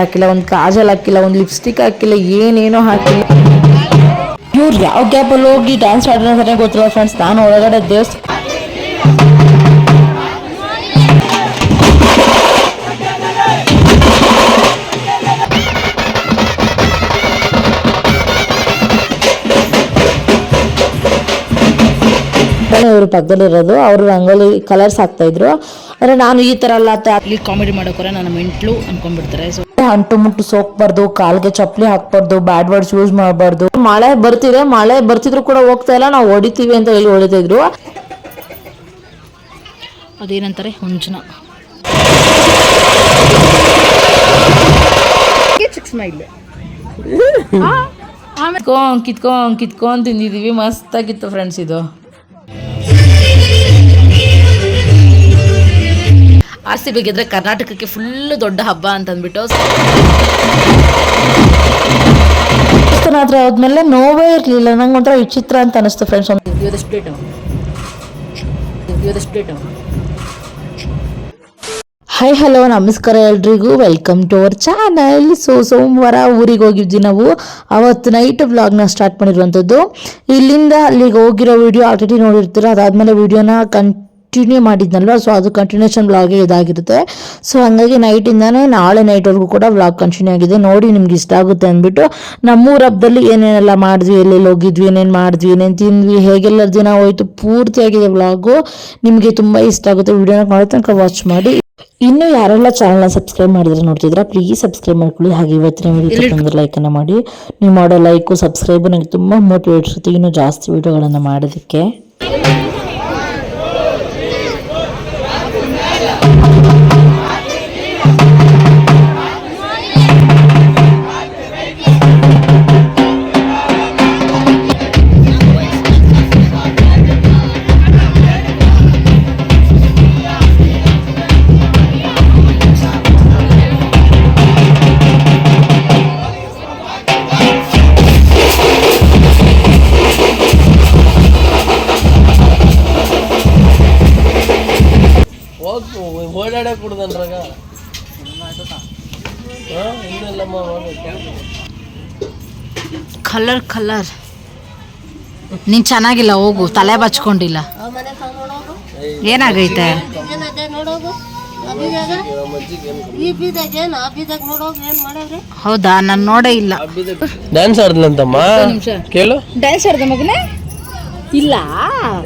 ಹಾಕಿಲ್ಲ, ಒಂದು ಕಾಜಲ್ ಹಾಕಿಲ್ಲ, ಒಂದು ಲಿಪ್ಸ್ಟಿಕ್ ಹಾಕಿಲ್ಲ, ಏನೇನೋ ಹಾಕಿಲ್ಲ ಇವ್ರು ಯಾವ ಗ್ಯಾಪಲ್ಲಿ ಹೋಗಿ ಡ್ಯಾನ್ಸ್ ಅಂತಾನೆ ಗೊತ್ತಿಲ್ಲ ಫ್ರೆಂಡ್ಸ್ ನಾನು ಒಳಗಡೆ ದೇವಸ್ಥಾನ ಅವರು ಪಕ್ಕದಲ್ಲಿರೋದು ಅವರು ರಂಗೋಲಿ ಕಲರ್ಸ್ ಹಾಕ್ತಾ ಇದ್ರು. ಅಂದ್ರೆ ನಾನು ಈ ತರ ಅಲ್ಲ ಕಾಮಿಡಿ ಮಾಡೋಕೋರೆ ನನ್ನ ಮೆಂಟ್ಲು ಅನ್ಕೊಂಡ್ಬಿಡ್ತಾರೆ. ಸೊ ಅಂಟು ಮುಟ್ಟು ಸೋಕ್ಬಾರ್ದು ಕಾಲ್ಗೆ ಚಪ್ಪಲಿ ಹಾಕ್ಬಾರ್ದು ಬ್ಯಾಡ್ ವರ್ಡ್ಸ್ ಯೂಸ್ ಮಾಡಬಾರ್ದು. ಮಳೆ ಬರ್ತಿದೆ ಮಳೆ ಬರ್ತಿದ್ರು ಕೂಡ ಹೋಗ್ತಾ ಇಲ್ಲ ನಾವು ಹೊಡಿತೀವಿ ಅಂತ ಹೇಳಿ ಹೊಡಿತಾ ಇದ್ರು ಅದೇನಂತಾರೆ ಹುಂಚನ. ಸ್ಮೈಲ್ ಕಿತ್ಕೊಂಡ್ ಕಿತ್ಕೊಂಡ್ ಕಿತ್ಕೊಂಡ್ ತಿಂದಿದೀವಿ ಮಸ್ತಾಗಿತ್ತು ಫ್ರೆಂಡ್ಸ್ ಇದು. ಆರ್ ಸಿ ಬೇಕಿದ್ರೆ ಕರ್ನಾಟಕಕ್ಕೆ ಫುಲ್ ದೊಡ್ಡ ಹಬ್ಬ ಅಂತ ಅಂದ್ಬಿಟ್ಟು ಆದ್ಮೇಲೆ ಹತ್ರ ಹೋದ್ಮೇಲೆ ನೋವೇ ಇರ್ಲಿಲ್ಲ. ನಂಗೆ ಒಂಥರ ವಿಚಿತ್ರ ಅಂತ ಅನಿಸ್ತು ಫ್ರೆಂಡ್ಸ್ ಹಾಯ್ ಹಲೋ ನಮಸ್ಕಾರ ಎಲ್ರಿಗೂ. Welcome to our channel so ಸೋಮವಾರ ಊರಿಗೆ ಹೋಗಿದ್ವಿ ನಾವು. ಅವತ್ತು ನೈಟ್ ವ್ಲಾಗ್ನ ಸ್ಟಾರ್ಟ್ ಮಾಡಿರುವಂಥದ್ದು ಇಲ್ಲಿಂದ ಅಲ್ಲಿಗೆ ಹೋಗಿರೋ ವಿಡಿಯೋ ಆಲ್ರೆಡಿ ನೋಡಿರ್ತೀರ. ಅದಾದಮೇಲೆ ವಿಡಿಯೋನ ಕಂಟಿನ್ಯೂ ಮಾಡಿದ್ನಲ್ವ? ಸೊ ಅದು ಕಂಟಿನ್ಯೂಷನ್ ವ್ಲಾಗೇ ಇದಾಗಿರುತ್ತೆ. ಸೊ ಹಾಗಾಗಿ ನೈಟಿಂದಾನೇ ನಾಳೆ ನೈಟ್ವರೆಗೂ ಕೂಡ ವ್ಲಾಗ್ ಕಂಟಿನ್ಯೂ ಆಗಿದೆ. ನೋಡಿ ನಿಮ್ಗೆ ಇಷ್ಟ ಆಗುತ್ತೆ ಅಂದ್ಬಿಟ್ಟು ನಮ್ಮೂರ ಹಬ್ಬದಲ್ಲಿ ಏನೇನೆಲ್ಲ ಮಾಡಿದ್ವಿ ಎಲ್ಲೆಲ್ಲಿ ಹೋಗಿದ್ವಿ ಏನೇನು ಮಾಡಿದ್ವಿ ಏನೇನು ತಿಂದ್ವಿ ಹೇಗೆಲ್ಲ ದಿನ ಹೋಯ್ತು ಪೂರ್ತಿಯಾಗಿದೆ ವ್ಲಾಗು ನಿಮಗೆ ತುಂಬ ಇಷ್ಟ ಆಗುತ್ತೆ. ವಿಡಿಯೋನ ಮಾಡೋ ತನಕ ವಾಚ್ ಮಾಡಿ. ಇನ್ನು ಯಾರೆಲ್ಲ ಚಾನಲ್ನ ಸಬ್ಸ್ಕ್ರೈಬ್ ಮಾಡಿದ್ರೆ ನೋಡ್ತಿದ್ರೆ ಪ್ಲೀಸ್ ಸಬ್ಸ್ಕ್ರೈಬ್ ಮಾಡ್ಕೊಳ್ಳಿ. ಹಾಗೆ ಇವತ್ತಿನ ವಿಡಿಯೋ ಲೈಕ್ ಅನ್ನ ಮಾಡಿ. ನೀವು ಮಾಡೋ ಲೈಕು ಸಬ್ಸ್ಕ್ರೈಬ್ ನನಗೆ ತುಂಬ ಮೋಟಿವೇಟ್ ಇರುತ್ತೆ. ಇನ್ನೂ ಜಾಸ್ತಿ ವಿಡಿಯೋಗಳನ್ನು ಮಾಡೋದಕ್ಕೆ. ಓಡಾಡಕ್ ಕುಡ್ದನ್ರಾಗ ಇನ್ನೆಲ್ಲಮ್ಮ ಕಲರ್ ಕಲರ್ ನೀನ್ ಚೆನ್ನಾಗಿಲ್ಲ ಹೋಗು. ತಲೆ ಬಚ್ಕೊಂಡಿಲ್ಲ. ಏನಾಗೈತೆ? ಹೌದಾ? ನಾನು ನೋಡೇ ಇಲ್ಲ. ಡ್ಯಾನ್ಸ್ ಆಡ್ಲಂತಮ್ಮ ಕೇಳು. ಡ್ಯಾನ್ಸ್ ಆಡ್ದ ಮಗನೇ? ಇಲ್ಲ.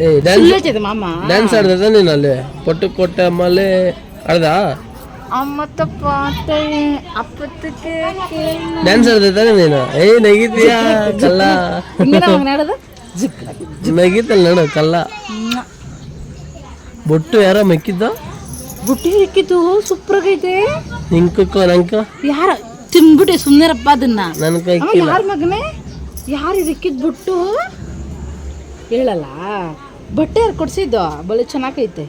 ಏ ಡ್ಯಾನ್ಸ್ ಮಾಮ. ಡ್ಯಾನ್ಸ್ ಆಡ್ದ ನೀನು ಅಲ್ಲಿ? ಪಟ್ಟು ಕೊಟ್ಟೆ ಆಮೇಲೆ ಆಡ್ದ ಅಮ್ಮತ್ತಪ್ಪ ಅಪ್ಪತ್ತಕ್ಕೆ ಡ್ಯಾನ್ಸ್ ಆಡ್ದ ತಾನೆ ನೀನು? ಏ ನಗಿತೀಯಾ ಕಲ್ಲ. ನಗಿತಲ್ಲ ನೋಡು ಕಲ್ಲ. ಬೊಟ್ಟು ಯಾರ ಮೆಕ್ಕಿದ್ದ? ಬುಟ್ಟಿ ಸಿಕ್ಕಿತು ಸೂಪರ್ ಆಗೈತೆ ನಿಂಕಕ್ಕೋ ನಂಕ ಯಾರ? ತಿನ್ಬಿಟ್ಟೆ ಸುಮ್ಮನೆರಪ್ಪ ಅದನ್ನ. ನನ್ನ ಕೈ ಯಾರ ಮಗನೇ? ಯಾರು ಇದಕ್ಕಿದ್ ಬಿಟ್ಟು? ಹೇಳಲ್ಲ. ಬಟ್ಟೆ ಯಾರು ಕೊಡ್ಸಿದ್ದು? ಬಳಿ ಚೆನ್ನಾಗೈತೆ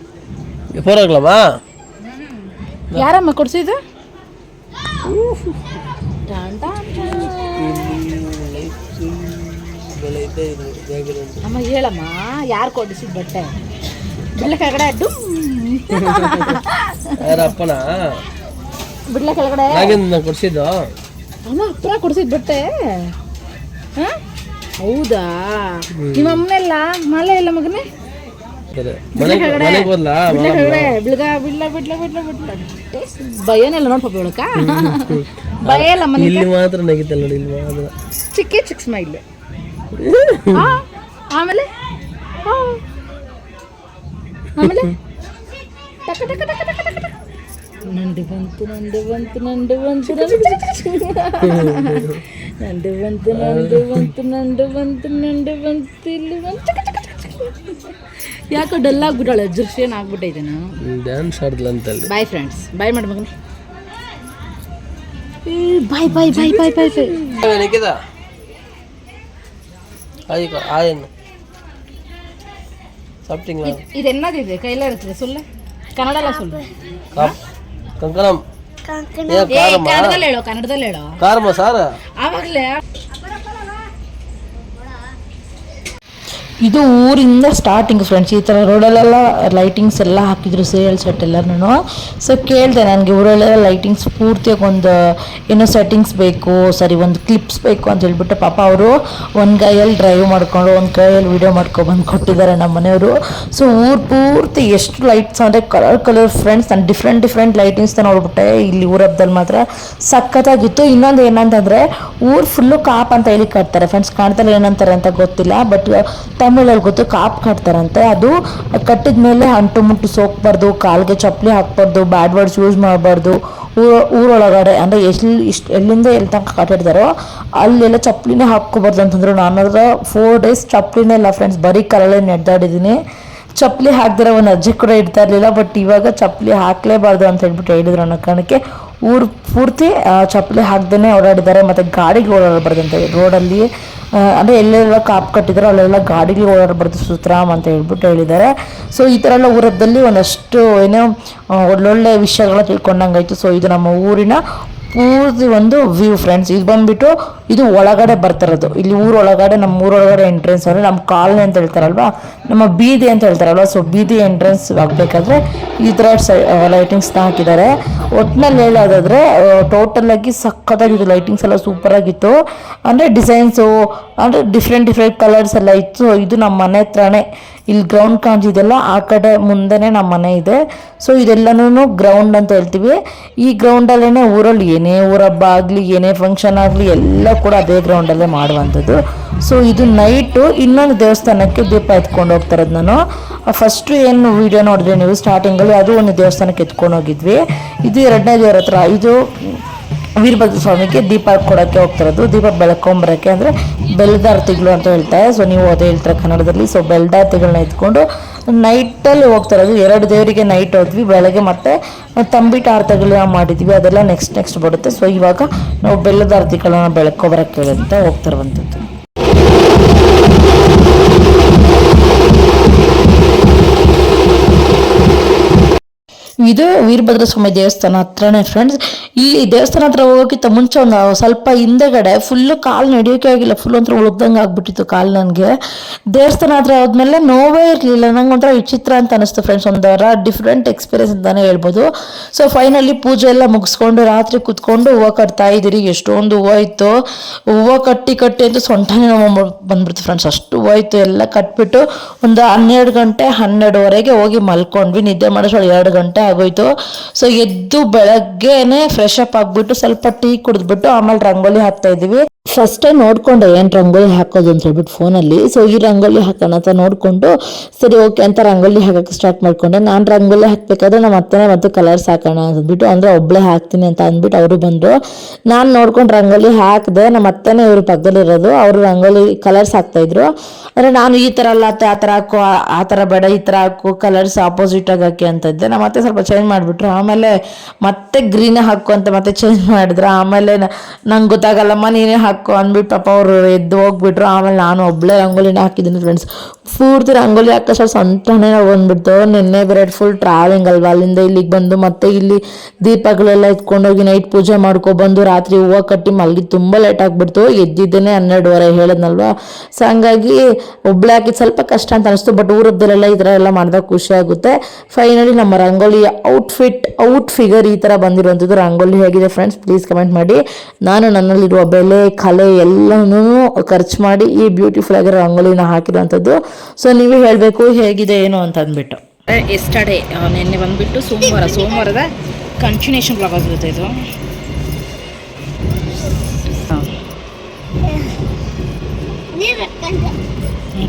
ಹೋರಾಗ್ಲಮ್ಮ ಯಾರಮ್ಮ ಕೊಡ್ಸಿದ್ದು ಅಮ್ಮ ಹೇಳಮ್ಮ ಯಾರು ಕೊಡಿಸಿದ ಬಟ್ಟೆ? ಬಿಡ್ಲ ಕೆಳಗಡೆ ಅಡ್ಡು ಅಪ್ಪನ? ಬಿಡ್ಲ ಕೆಳಗಡೆ ಕೊಡಿಸಿದ್ದು? ಅಮ್ಮ ಅಪ್ಪನ ಕೊಡ್ಸಿದ್ ಬಟ್ಟೆ? ಹೌದಾ? ನಿಮ್ಮ ಅಮ್ಮನೆಲ್ಲ ಮಳೆ ಇಲ್ಲ ಮಗನೇ? ಭಯನೆಲ್ಲ ನೋಡ್ ಪಾಪ ಇವಳಕ ಭಯ ಇಲ್ಲ ಮನೆ ಇಲ್ಲಿ ಮಾತ್ರ ನಗಿತಲ್ಲ ನೋಡಿ ಇಲ್ಲಿ ಮಾತ್ರ. ಚಿಕ್ಕಿ ಚಿಕ್ಕ ಸ್ಮೈಲ್ ಆಮೇಲೆ? ಆ. ಆಮೇಲೆ? ಟಕ ಟಕ ಟಕ ಟಕ ಟಕ ಟಕ. ನಂಡು ಬಂತು ನಂಡು ಬಂತು ನಂಡು ಬಂತು ನಂಡು ನಂಡು ಬಂತು ನಂಡು ಬಂತು ನಂಡು ಬಂತು ನಂಡು ಬಂತು ಇಲ್ಲಿ ಬಂತು ಟಕ ಟಕ ಟಕ ಟಕ. ಯಾಕೋ ಡಲ್ ಆಗ್ಬಿಟ್ಟಾಳೆ ಜರ್ಷನ್ ಆಗ್ಬಿಟ್ಟೈತೆ ನಾನು. ಡ್ಯಾನ್ಸ್ ಆಡ್ಲಂತಲ್ಲಿ ಬಾಯ್ ಫ್ರೆಂಡ್ಸ್ ಬಾಯ್ ಮಾಡಿ ಮಗನೇ. ಬಾಯ್ ಬಾಯ್ ಬಾಯ್ ಬಾಯ್ ಬಾಯ್ ಬಾಯ್ ನಿಕ್ಕಿದ ಆಯ್ಕ ಆಯನ್ ಸಾಫ್ಟಿಂಗ್ ಇದು ಎನ್ನದಿದೆ ಕೈಲ ಇರ್ತದೆ ಸುಳ್ಳ? ಕನ್ನಡಲ್ಲ ಸುಳ್ಳು? ಕಂಕಣಂ. ಏ ಏ ಕಾರಮ್ಮ. ಕನ್ನಡದಲ್ಲಿ ಹೇಳೋ ಕನ್ನಡದಲ್ಲಿ ಹೇಳೋ. ಕಾರಮ್ಮ ಸಾರ. ಆವಾಗಲೇ ಇದು ಊರಿಂದ ಸ್ಟಾರ್ಟಿಂಗ್ ಫ್ರೆಂಡ್ಸ್ ಈ ಥರ ರೋಡಲ್ಲೆಲ್ಲ ಲೈಟಿಂಗ್ಸ್ ಎಲ್ಲ ಹಾಕಿದ್ರು ಸೀರಿಯಲ್ ಸೆಟ್ ಎಲ್ಲರೂ ಸೊ ಕೇಳಿದೆ ನನಗೆ ಊರಲ್ಲೆಲ್ಲ ಲೈಟಿಂಗ್ಸ್ ಪೂರ್ತಿಯಾಗಿ ಒಂದು, ಏನೋ ಸೆಟ್ಟಿಂಗ್ಸ್ ಬೇಕು, ಸರಿ, ಒಂದು ಕ್ಲಿಪ್ಸ್ ಬೇಕು ಅಂತ ಹೇಳ್ಬಿಟ್ಟು ಪಾಪ ಅವರು ಒಂದು ಕೈಯಲ್ಲಿ ಡ್ರೈವ್ ಮಾಡ್ಕೊಂಡು, ಒಂದು ಕೈಯಲ್ಲಿ ವಿಡಿಯೋ ಮಾಡ್ಕೊಂಡು ಬಂದು ಕೊಟ್ಟಿದ್ದಾರೆ ನಮ್ಮ ಮನೆಯವರು. ಸೊ ಊರು ಪೂರ್ತಿ ಎಷ್ಟು ಲೈಟ್ಸ್ ಅಂದರೆ ಕಲರ್ ಕಲರ್ ಫ್ರೆಂಡ್ಸ್ ನಾನು ಡಿಫ್ರೆಂಟ್ ಡಿಫ್ರೆಂಟ್ ಲೈಟಿಂಗ್ಸ್ನ ನೋಡ್ಬಿಟ್ಟೆ. ಇಲ್ಲಿ ಊರ ಹಬ್ಬದಲ್ಲಿ ಮಾತ್ರ ಸಖತ್ತಾಗಿತ್ತು. ಇನ್ನೊಂದು ಏನಂತಂದರೆ, ಊರು ಫುಲ್ಲು ಕಾಪ್ ಅಂತ ಹೇಳಿ ಕಟ್ತಾರೆ. ಫ್ರೆಂಡ್ಸ್ ಕಾಣ್ತಾರೆ ಏನಂತಾರೆ ಅಂತ ಗೊತ್ತಿಲ್ಲ ಬಟ್ ತಮಿಳಲ್ಲಿ ಗೊತ್ತು, ಕಾಪ್ ಕಟ್ತಾರಂತೆ. ಅದು ಕಟ್ಟಿದ ಮೇಲೆ ಅಂಟು ಮುಟ್ಟು ಸೋಕ್ಬಾರ್ದು, ಕಾಲ್ಗೆ ಚಪ್ಪಲಿ ಹಾಕ್ಬಾರ್ದು, ಬ್ಯಾಡ್ ವರ್ಡ್ಸ್ ಯೂಸ್ ಮಾಡಬಾರ್ದು. ಊರ ಊರೊಳಗಡೆ ಅಂದರೆ ಎಷ್ಟು ಇಷ್ಟು, ಎಲ್ಲಿಂದ ಎಲ್ಲಿ ತನಕ ಕಟ್ಟಿರ್ತಾರೋ, ಅಲ್ಲೆಲ್ಲ ಚಪ್ಪಲಿನೇ ಹಾಕ್ಕೋಬಾರ್ದು ಅಂತಂದ್ರು. ನಾನು ಫೋರ್ ಡೇಸ್ ಚಪ್ಪಲಿನೇ ಇಲ್ಲ ಫ್ರೆಂಡ್ಸ್ ಬರೀ ಕರಳೆ ನೆಡ್ದಾಡಿದ್ದೀನಿ ಚಪ್ಪಲಿ ಹಾಕಿದ್ರೆ ಒಂದು ಅಜ್ಜಿ ಕೂಡ ಇಡ್ತಾ ಇರಲಿಲ್ಲ ಬಟ್ ಇವಾಗ ಚಪ್ಪಲಿ ಹಾಕಲೇಬಾರ್ದು ಅಂತ ಹೇಳ್ಬಿಟ್ಟು ಹೇಳಿದ್ರು ಅನ್ನೋ ಕಾರಣಕ್ಕೆ ಊರು ಪೂರ್ತಿ ಚಪ್ಪಲಿ ಹಾಕ್ದೇ ಓಡಾಡಿದ್ದಾರೆ, ಮತ್ತು ಗಾಡಿಗೆ ಓಡಾಡಬಾರ್ದಂತೆ ರೋಡಲ್ಲಿ ಅಂದರೆ ಎಲ್ಲೆಲ್ಲ ಕಾಪ್ ಕಟ್ಟಿದಾರೋ ಅಲ್ಲೆಲ್ಲ ಗಾಡಿಗೆ ಓಡಾಡಬಾರ್ದು ಸುತ್ರಾಮ್ ಅಂತ ಹೇಳ್ಬಿಟ್ಟು ಹೇಳಿದ್ದಾರೆ. ಸೊ ಈ ಥರ ಎಲ್ಲ ಊರದಲ್ಲಿ ಒಂದಷ್ಟು ಏನೋ ಒಳ್ಳೊಳ್ಳೆ ವಿಷಯಗಳ ತಿಳ್ಕೊಂಡಂಗಾಯ್ತು. ಸೊ ಇದು ನಮ್ಮ ಊರಿನ ಪೂರ್ತಿ ಒಂದು ವ್ಯೂ ಫ್ರೆಂಡ್ಸ್ ಇದು ಬಂದ್ಬಿಟ್ಟು ಇದು ಒಳಗಡೆ ಬರ್ತಿರೋದು ಇಲ್ಲಿ ಊರೊಳಗಡೆ ನಮ್ಮ ಊರೊಳಗಡೆ ಎಂಟ್ರೆನ್ಸ್ ಅಂದರೆ ನಮ್ಮ ಕಾಲನಿ ಅಂತ ಹೇಳ್ತಾರಲ್ವಾ? ನಮ್ಮ ಬೀದಿ ಅಂತ ಹೇಳ್ತಾರಲ್ವಾ? ಸೊ ಬೀದಿ ಎಂಟ್ರೆನ್ಸ್ ಆಗಬೇಕಾದ್ರೆ ಈ ಥರ ಲೈಟಿಂಗ್ಸ್ನ ಹಾಕಿದ್ದಾರೆ. ಒಟ್ಟಿನಲ್ಲಿ ಹೇಳೋದಾದರೆ ಟೋಟಲಾಗಿ ಸಖತ್ತಾಗಿತ್ತು ಲೈಟಿಂಗ್ಸ್ ಎಲ್ಲ ಸೂಪರಾಗಿತ್ತು ಅಂದರೆ ಡಿಸೈನ್ಸು ಅಂದರೆ ಡಿಫ್ರೆಂಟ್ ಡಿಫ್ರೆಂಟ್ ಕಲರ್ಸ್ ಎಲ್ಲ ಇತ್ತು. ಇದು ನಮ್ಮ ಮನೆ ಹತ್ರನೇ. ಇಲ್ಲಿ ಗ್ರೌಂಡ್ ಕಾಣಿಸಿದೆಲ್ಲ ಆ ಕಡೆ ಮುಂದೆನೇ ನಮ್ಮ ಮನೆ ಇದೆ. ಸೊ ಇದೆಲ್ಲನೂ ಗ್ರೌಂಡ್ ಅಂತ ಹೇಳ್ತೀವಿ. ಈ ಗ್ರೌಂಡಲ್ಲೇ ಊರಲ್ಲಿ ಏನೇ ಊರಬ್ಬ ಆಗಲಿ, ಏನೇ ಫಂಕ್ಷನ್ ಆಗಲಿ, ಎಲ್ಲ ಕೂಡ ಅದೇ ಗ್ರೌಂಡಲ್ಲೇ ಮಾಡುವಂಥದ್ದು. ಸೊ ಇದು ನೈಟು ಇನ್ನೊಂದು ದೇವಸ್ಥಾನಕ್ಕೆ ದೀಪ ಎತ್ಕೊಂಡು ಹೋಗ್ತಾ ಇರೋದು ನಾನು ಫಸ್ಟು ಏನು ವಿಡಿಯೋ ನೋಡಿದ್ರೆ ನೀವು ಸ್ಟಾರ್ಟಿಂಗಲ್ಲಿ ಅದು ಒಂದು ದೇವಸ್ಥಾನಕ್ಕೆ ಎತ್ಕೊಂಡು ಹೋಗಿದ್ವಿ. ಇದು ಎರಡನೇ ದೇವ್ರ ಹತ್ರ. ಇದು ವೀರಭದ್ರ ಸ್ವಾಮಿಗೆ ದೀಪ ಕೊಡೋಕ್ಕೆ ಹೋಗ್ತಿರೋದು, ದೀಪ ಬೆಳ್ಕೊಂಬರೋಕ್ಕೆ ಅಂದರೆ ಬೆಲ್ದಾರ್ತಿಗಳು ಅಂತ ಹೇಳ್ತಾರೆ. ಸೊ ನೀವು ಅದೇ ಹೇಳ್ತಾರೆ ಕನ್ನಡದಲ್ಲಿ. ಸೊ ಬೆಲ್ದಾರ್ತಿಗಳನ್ನ ಎತ್ಕೊಂಡು ನೈಟಲ್ಲಿ ಹೋಗ್ತಿರೋದು. ಎರಡು ದೇವರಿಗೆ ನೈಟ್ ಹೋದ್ವಿ. ಬೆಳಗ್ಗೆ ಮತ್ತೆ ತಂಬಿಟ್ಟು ಆರತಿಗಳನ್ನ ಮಾಡಿದ್ವಿ. ಅದೆಲ್ಲ ನೆಕ್ಸ್ಟ್ ನೆಕ್ಸ್ಟ್ ಬರುತ್ತೆ. ಸೊ ಇವಾಗ ನಾವು ಬೆಲ್ಲದ ಆರತಿಗಳನ್ನ ಬೆಳ್ಕೊಬರಕ್ಕೆ ಅಂತ ಹೋಗ್ತಿರುವಂಥದ್ದು. ಇದು ವೀರಭದ್ರ ಸ್ವಾಮಿ ದೇವಸ್ಥಾನ ಹತ್ರನೇ ಫ್ರೆಂಡ್ಸ್ ಈ ದೇವಸ್ಥಾನ ಹತ್ರ ಹೋಗೋಕ್ಕಿಂತ ಮುಂಚೆ ಒಂದು ಸ್ವಲ್ಪ ಹಿಂದೆಗಡೆ ಫುಲ್ಲು ಕಾಲು ನಡೆಯೋಕೆ ಆಗಿಲ್ಲ. ಫುಲ್ ಒಂಥರ ಉಳ್ದಂಗೆ ಆಗ್ಬಿಟ್ಟಿತ್ತು ಕಾಲು ನನಗೆ. ದೇವಸ್ಥಾನ ಹತ್ರ ಹೋದ್ಮೇಲೆ ನೋವೇ ಇರಲಿಲ್ಲ. ನಂಗೆ ಒಂಥರ ವಿಚಿತ್ರ ಅಂತ ಅನಿಸ್ತು ಫ್ರೆಂಡ್ಸ್ ಒಂಥರ ಡಿಫ್ರೆಂಟ್ ಎಕ್ಸ್ಪೀರಿಯನ್ಸ್ ಅಂತಲೇ ಹೇಳ್ಬೋದು. ಸೊ ಫೈನಲಿ ಪೂಜೆ ಎಲ್ಲ ಮುಗಿಸ್ಕೊಂಡು ರಾತ್ರಿ ಕುತ್ಕೊಂಡು ಹೂವು ಕಟ್ತಾ ಇದ್ದೀರಿ. ಎಷ್ಟೊಂದು ಹೂವು ಇತ್ತು. ಹೂವು ಕಟ್ಟಿ ಕಟ್ಟಿ ಅಂತ ಸೊಂಟನೇ ನೋವು ಬಂದ್ಬಿಡ್ತು ಫ್ರೆಂಡ್ಸ್ ಅಷ್ಟು ಹೂವು ಇತ್ತು. ಎಲ್ಲ ಕಟ್ಬಿಟ್ಟು ಒಂದು ಹನ್ನೆರಡು ಗಂಟೆ ಹನ್ನೆರಡುವರೆಗೆ ಹೋಗಿ ಮಲ್ಕೊಂಡ್ವಿ. ನಿದ್ದೆ ಮಾಡಿಸೋಳು ಎರಡು ಗಂಟೆ ಆಗೋಯ್ತು. ಸೊ ಎದ್ದು ಬೆಳಗ್ಗೆನೆ ಫ್ರೆಶ್ ಅಪ್ ಆಗ್ಬಿಟ್ಟು ಸ್ವಲ್ಪ ಟೀ ಕುಡಿದ್ಬಿಟ್ಟು ಆಮೇಲೆ ರಂಗೋಲಿ ಹಾಕ್ತಾ ಇದೀವಿ ಫಸ್ಟೇ ನೋಡ್ಕೊಂಡೆ ಏನು ರಂಗೋಲಿ ಹಾಕೋದು ಅಂತ ಹೇಳ್ಬಿಟ್ಟು ಫೋನಲ್ಲಿ ಸೊ ಈ ರಂಗೋಲಿ ಹಾಕೋಣ ಅಂತ ನೋಡಿಕೊಂಡು, ಸರಿ ಓಕೆ ಅಂತ ರಂಗೋಲಿ ಹಾಕೋಕ್ಕೆ ಸ್ಟಾರ್ಟ್ ಮಾಡಿಕೊಂಡೆ. ನಾನು ರಂಗೋಲಿ ಹಾಕಬೇಕಾದ್ರೆ ನಮ್ಮ ಅತ್ತನೇ ಮತ್ತು ಕಲರ್ಸ್ ಹಾಕೋಣ ಅಂದ್ಬಿಟ್ಟು, ಅಂದರೆ ಒಬ್ಬಳೇ ಹಾಕ್ತೀನಿ ಅಂತ ಅಂದ್ಬಿಟ್ಟು ಅವರು ಬಂದರು. ನಾನು ನೋಡ್ಕೊಂಡು ರಂಗೋಲಿ ಹಾಕಿದೆ, ನಮ್ಮ ಅತ್ತನೇ ಇವರು ಪಕ್ಕದಲ್ಲಿರೋದು ಅವರು ರಂಗೋಲಿ ಕಲರ್ಸ್ ಹಾಕ್ತಾಯಿದ್ರು ಅಂದರೆ ನಾನು ಈ ಥರ ಅಲ್ಲ ಆ ಥರ ಹಾಕು, ಆ- ಥರ ಬೇಡ, ಈ ಥರ ಹಾಕು ಕಲರ್ಸ್ ಆಪೋಸಿಟ್ ಆಗಿ ಹಾಕಿ ಅಂತ ಇದ್ದೆ. ನಮ್ಮ ಮತ್ತೆ ಸ್ವಲ್ಪ ಚೇಂಜ್ ಮಾಡಿಬಿಟ್ರು. ಆಮೇಲೆ ಮತ್ತೆ ಗ್ರೀನೇ ಹಾಕು ಅಂತ ಮತ್ತೆ ಚೇಂಜ್ ಮಾಡಿದ್ರು. ಆಮೇಲೆ ನಂಗೆ ಗೊತ್ತಾಗಲ್ಲಮ್ಮ, ನೀನೇ ಹಾಕು ಅಂದ್ಬಿಟ್ಟು ಪಾಪ ಅವರು ಎದ್ದು ಹೋಗ್ಬಿಟ್ರು. ಆಮೇಲೆ ನಾನು ಒಬ್ಬಳೇ ರಂಗೋಲಿನ ಹಾಕಿದ್ದೀನಿ ಫ್ರೆಂಡ್ಸ್ ಪೂರ್ತಿ ರಂಗೋಲಿ ಹಾಕೋಷ್ಟು ನೋವು ಬಂದ್ಬಿಡ್ತು ನಿನ್ನೆ ಬೇರೆ ಫುಲ್ ಟ್ರಾವೆಲಿಂಗ್ ಅಲ್ವಾ? ಅಲ್ಲಿಂದ ಇಲ್ಲಿಗೆ ಬಂದು ಮತ್ತೆ ಇಲ್ಲಿ ದೀಪಗಳೆಲ್ಲ ಎತ್ಕೊಂಡೋಗಿ ನೈಟ್ ಪೂಜೆ ಮಾಡ್ಕೊಬಂದು ರಾತ್ರಿ ಹೂವು ಕಟ್ಟಿ ಮಲ್ಗಿ ತುಂಬ ಲೇಟ್ ಆಗಿಬಿಡ್ತು. ಎದ್ದಿದ್ದೇನೆ ಹನ್ನೆರಡುವರೆ ಹೇಳದ್ನಲ್ವಾ? ಸೊ ಹಂಗಾಗಿ ಒಬ್ಳೆ ಹಾಕಿದ್ದು ಸ್ವಲ್ಪ ಕಷ್ಟ ಅಂತ ಅನಿಸ್ತು. ಬಟ್ ಊರದ್ದಲ್ಲೆಲ್ಲ ಈ ಥರ ಎಲ್ಲ ಮಾಡಿದಾಗ ಖುಷಿ ಆಗುತ್ತೆ. ಫೈನಲಿ ನಮ್ಮ ರಂಗೋಲಿ ಔಟ್ಫಿಟ್ ಔಟ್ ಫಿಗರ್ ಈ ಥರ ಬಂದಿರುವಂಥದ್ದು ರಂಗೋಲಿ ಹೇಗಿದೆ ಫ್ರೆಂಡ್ಸ್ ಪ್ಲೀಸ್ ಕಮೆಂಟ್ ಮಾಡಿ. ನಾನು ನನ್ನಲ್ಲಿರುವ ಬೆಲೆ, ಕಲೆ ಎಲ್ಲನೂ ಖರ್ಚು ಮಾಡಿ ಈ ಬ್ಯೂಟಿಫುಲ್ ಆಗಿರೋ ರಂಗೋಲಿನ ಹಾಕಿರುವಂಥದ್ದು. ಸೊ ನೀವೇ ಹೇಳಬೇಕು ಹೇಗಿದೆ, ಏನು ಅಂತ ಅಂದ್ಬಿಟ್ಟು. ಎಸ್ಟರ್ಡೇ ನಿನ್ನೆ ಬಂದುಬಿಟ್ಟು ಸೋಮವಾರ, ಸೋಮವಾರದ ಕಂಟಿನ್ಯೂಷನ್ ಬ್ಲಾಗ್ ಆಗಿರುತ್ತೆ ಇದು.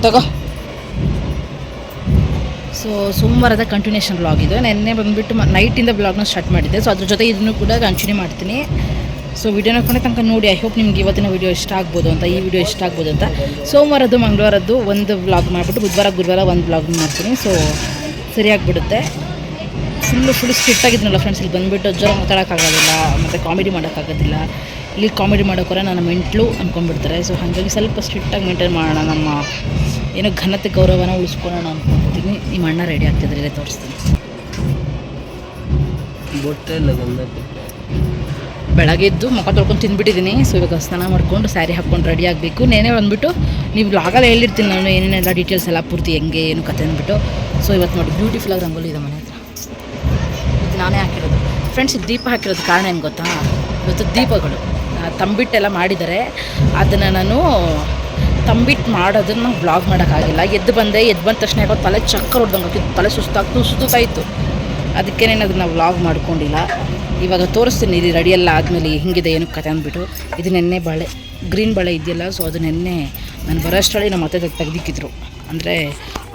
ತಗೋ. ಸೊ ಸೋಮವಾರದ ಕಂಟಿನ್ಯೂಷನ್ ಬ್ಲಾಗ್ ಇದು. ನಿನ್ನೆ ಬಂದುಬಿಟ್ಟು ನೈಟಿಂದ ಬ್ಲಾಗ್ನ ಸ್ಟಾರ್ಟ್ ಮಾಡಿದ್ದೆ. ಸೊ ಅದ್ರ ಜೊತೆ ಇದನ್ನು ಕೂಡ ಕಂಟಿನ್ಯೂ ಮಾಡ್ತೀನಿ. ಸೊ ವಿಡಿಯೋನ ಕೊನೆ ತನಕ ನೋಡಿ ಐ ಹೋಪ್ ನಿಮ್ಗೆ ಇವತ್ತಿನ ವಿಡಿಯೋ ಇಷ್ಟ ಆಗ್ಬೋದು ಅಂತ, ಈ ವಿಡಿಯೋ ಇಷ್ಟ ಆಗ್ಬೋದು ಅಂತ. ಸೋಮವಾರದ್ದು, ಮಂಗಳವಾರದ್ದು ಒಂದು ಬ್ಲಾಗ್ ಮಾಡಿಬಿಟ್ಟು, ಬುಧವಾರ, ಗುರುವಾರ ಒಂದು ಬ್ಲಾಗ್ ಮಾಡ್ತೀನಿ. ಸೊ ಸರಿಯಾಗಿಬಿಡುತ್ತೆ ಫುಲ್ಲು ಫುಲ್ ಸ್ಟ್ರಿಕ್ಟ್ ಆಗಿದ್ನಲ್ಲ ಫ್ರೆಂಡ್ಸ್ ಇಲ್ಲಿ ಬಂದುಬಿಟ್ಟು ಜ್ವರ ಮಾತಾಡೋಕ್ಕಾಗೋದಿಲ್ಲ, ಮತ್ತು ಕಾಮಿಡಿ ಮಾಡೋಕ್ಕಾಗೋದಿಲ್ಲ. ಇಲ್ಲಿ ಕಾಮಿಡಿ ಮಾಡೋಕ್ಕೋರೆ ನನ್ನ ಮೆಂಟ್ಲು ಅಂದ್ಕೊಂಡ್ಬಿಡ್ತಾರೆ ಸೊ ಹಾಗಾಗಿ ಸ್ವಲ್ಪ ಸ್ಟ್ರಿಕ್ಟಾಗಿ ಮೇಂಟೈನ್ ಮಾಡೋಣ, ನಮ್ಮ ಏನೋ ಘನತೆ, ಗೌರವನ ಉಳಿಸ್ಕೊಳ್ಳೋಣ ಅಂದ್ಕೊಂಡಿದ್ದೀನಿ ನಿಮ್ಮ ಅಣ್ಣ ರೆಡಿ ಆಗ್ತಿದ್ರೆ ತೋರಿಸ್ತೀನಿ. ಬೊಟ್ಟೆ ಇಲ್ಲ ಗಂಧಕ್ಕೆ ಬೆಳಗ್ಗೆ ಎದ್ದು ಮುಖ ತೊಳ್ಕೊಂಡು ತಿಂದ್ಬಿಟ್ಟಿದ್ದೀನಿ. ಸೊ ಇವಾಗ ಸ್ನಾನ ಮಾಡ್ಕೊಂಡು ಸ್ಯಾರಿ ಹಾಕ್ಕೊಂಡು ರೆಡಿ ಆಗಬೇಕು. ನೇನೆ ಬಂದ್ಬಿಟ್ಟು ನೀವು ಆಗಲ್ಲ ಹೇಳಿರ್ತೀನಿ ನಾನು ಏನೇನೆಲ್ಲ ಡೀಟೇಲ್ಸ್ ಎಲ್ಲ ಪೂರ್ತಿ ಹೆಂಗೆ, ಏನು ಕತೆ ಅಂದ್ಬಿಟ್ಟು. ಸೊ ಇವತ್ತು ನೋಡಿ ಬ್ಯೂಟಿಫುಲ್ ಆಗಿ ರಂಗೋಲಿ ಇದೆ ಮನೆ ಹತ್ರ. ಇದು ನಾನೇ ಹಾಕಿರೋದು. ಫ್ರೆಂಡ್ಸ್ ಇದು ದೀಪ ಹಾಕಿರೋದು ಕಾರಣ ಏನು ಗೊತ್ತಾ? ಇವತ್ತು ದೀಪಗಳು. ತಂಬಿಟ್ಟೆಲ್ಲ ಮಾಡಿದ್ದಾರೆ. ಅದನ್ನು ನಾನು ತಂಬಿಟ್ಟು ಮಾಡೋದನ್ನು ಬ್ಲಾಗ್ ಮಾಡೋಕ್ಕಾಗಿಲ್ಲ. ಎದ್ದು ಬಂದೆ, ಎದ್ದು ಬಂದ ತಕ್ಷಣ ಯಾಕೋ ತಲೆ ಚಕ್ಕರ್ ಹೊಡ್ದಂಗೆ ತಲೆ ಸುಸ್ತಾಗ್ತು ಸುಸ್ತಾ ಇತ್ತು ಅದಕ್ಕೆ ನಾನು ಅದನ್ನು ವ್ಲಾಗ್ ಮಾಡ್ಕೊಂಡಿಲ್ಲ. ಇವಾಗ ತೋರಿಸ್ತೀನಿ, ಇದು ರೆಡಿ ಎಲ್ಲ ಆದಮೇಲೆ ಹಿಂಗಿದೆ ಏನು ಕತೆ ಅಂದ್ಬಿಟ್ಟು. ಇದು ನೆನ್ನೆ ಬಳೆ ಗ್ರೀನ್ ಬಳೆ ಇದೆಯಲ್ಲ ಸೊ ಅದು ನೆನ್ನೆ ನಾನು ಬರೋಷ್ಟರಲ್ಲಿ ನಮ್ಮ ಮತ್ತೆ ತೆಗೆದಿಕ್ಕಿದ್ರು. ಅಂದರೆ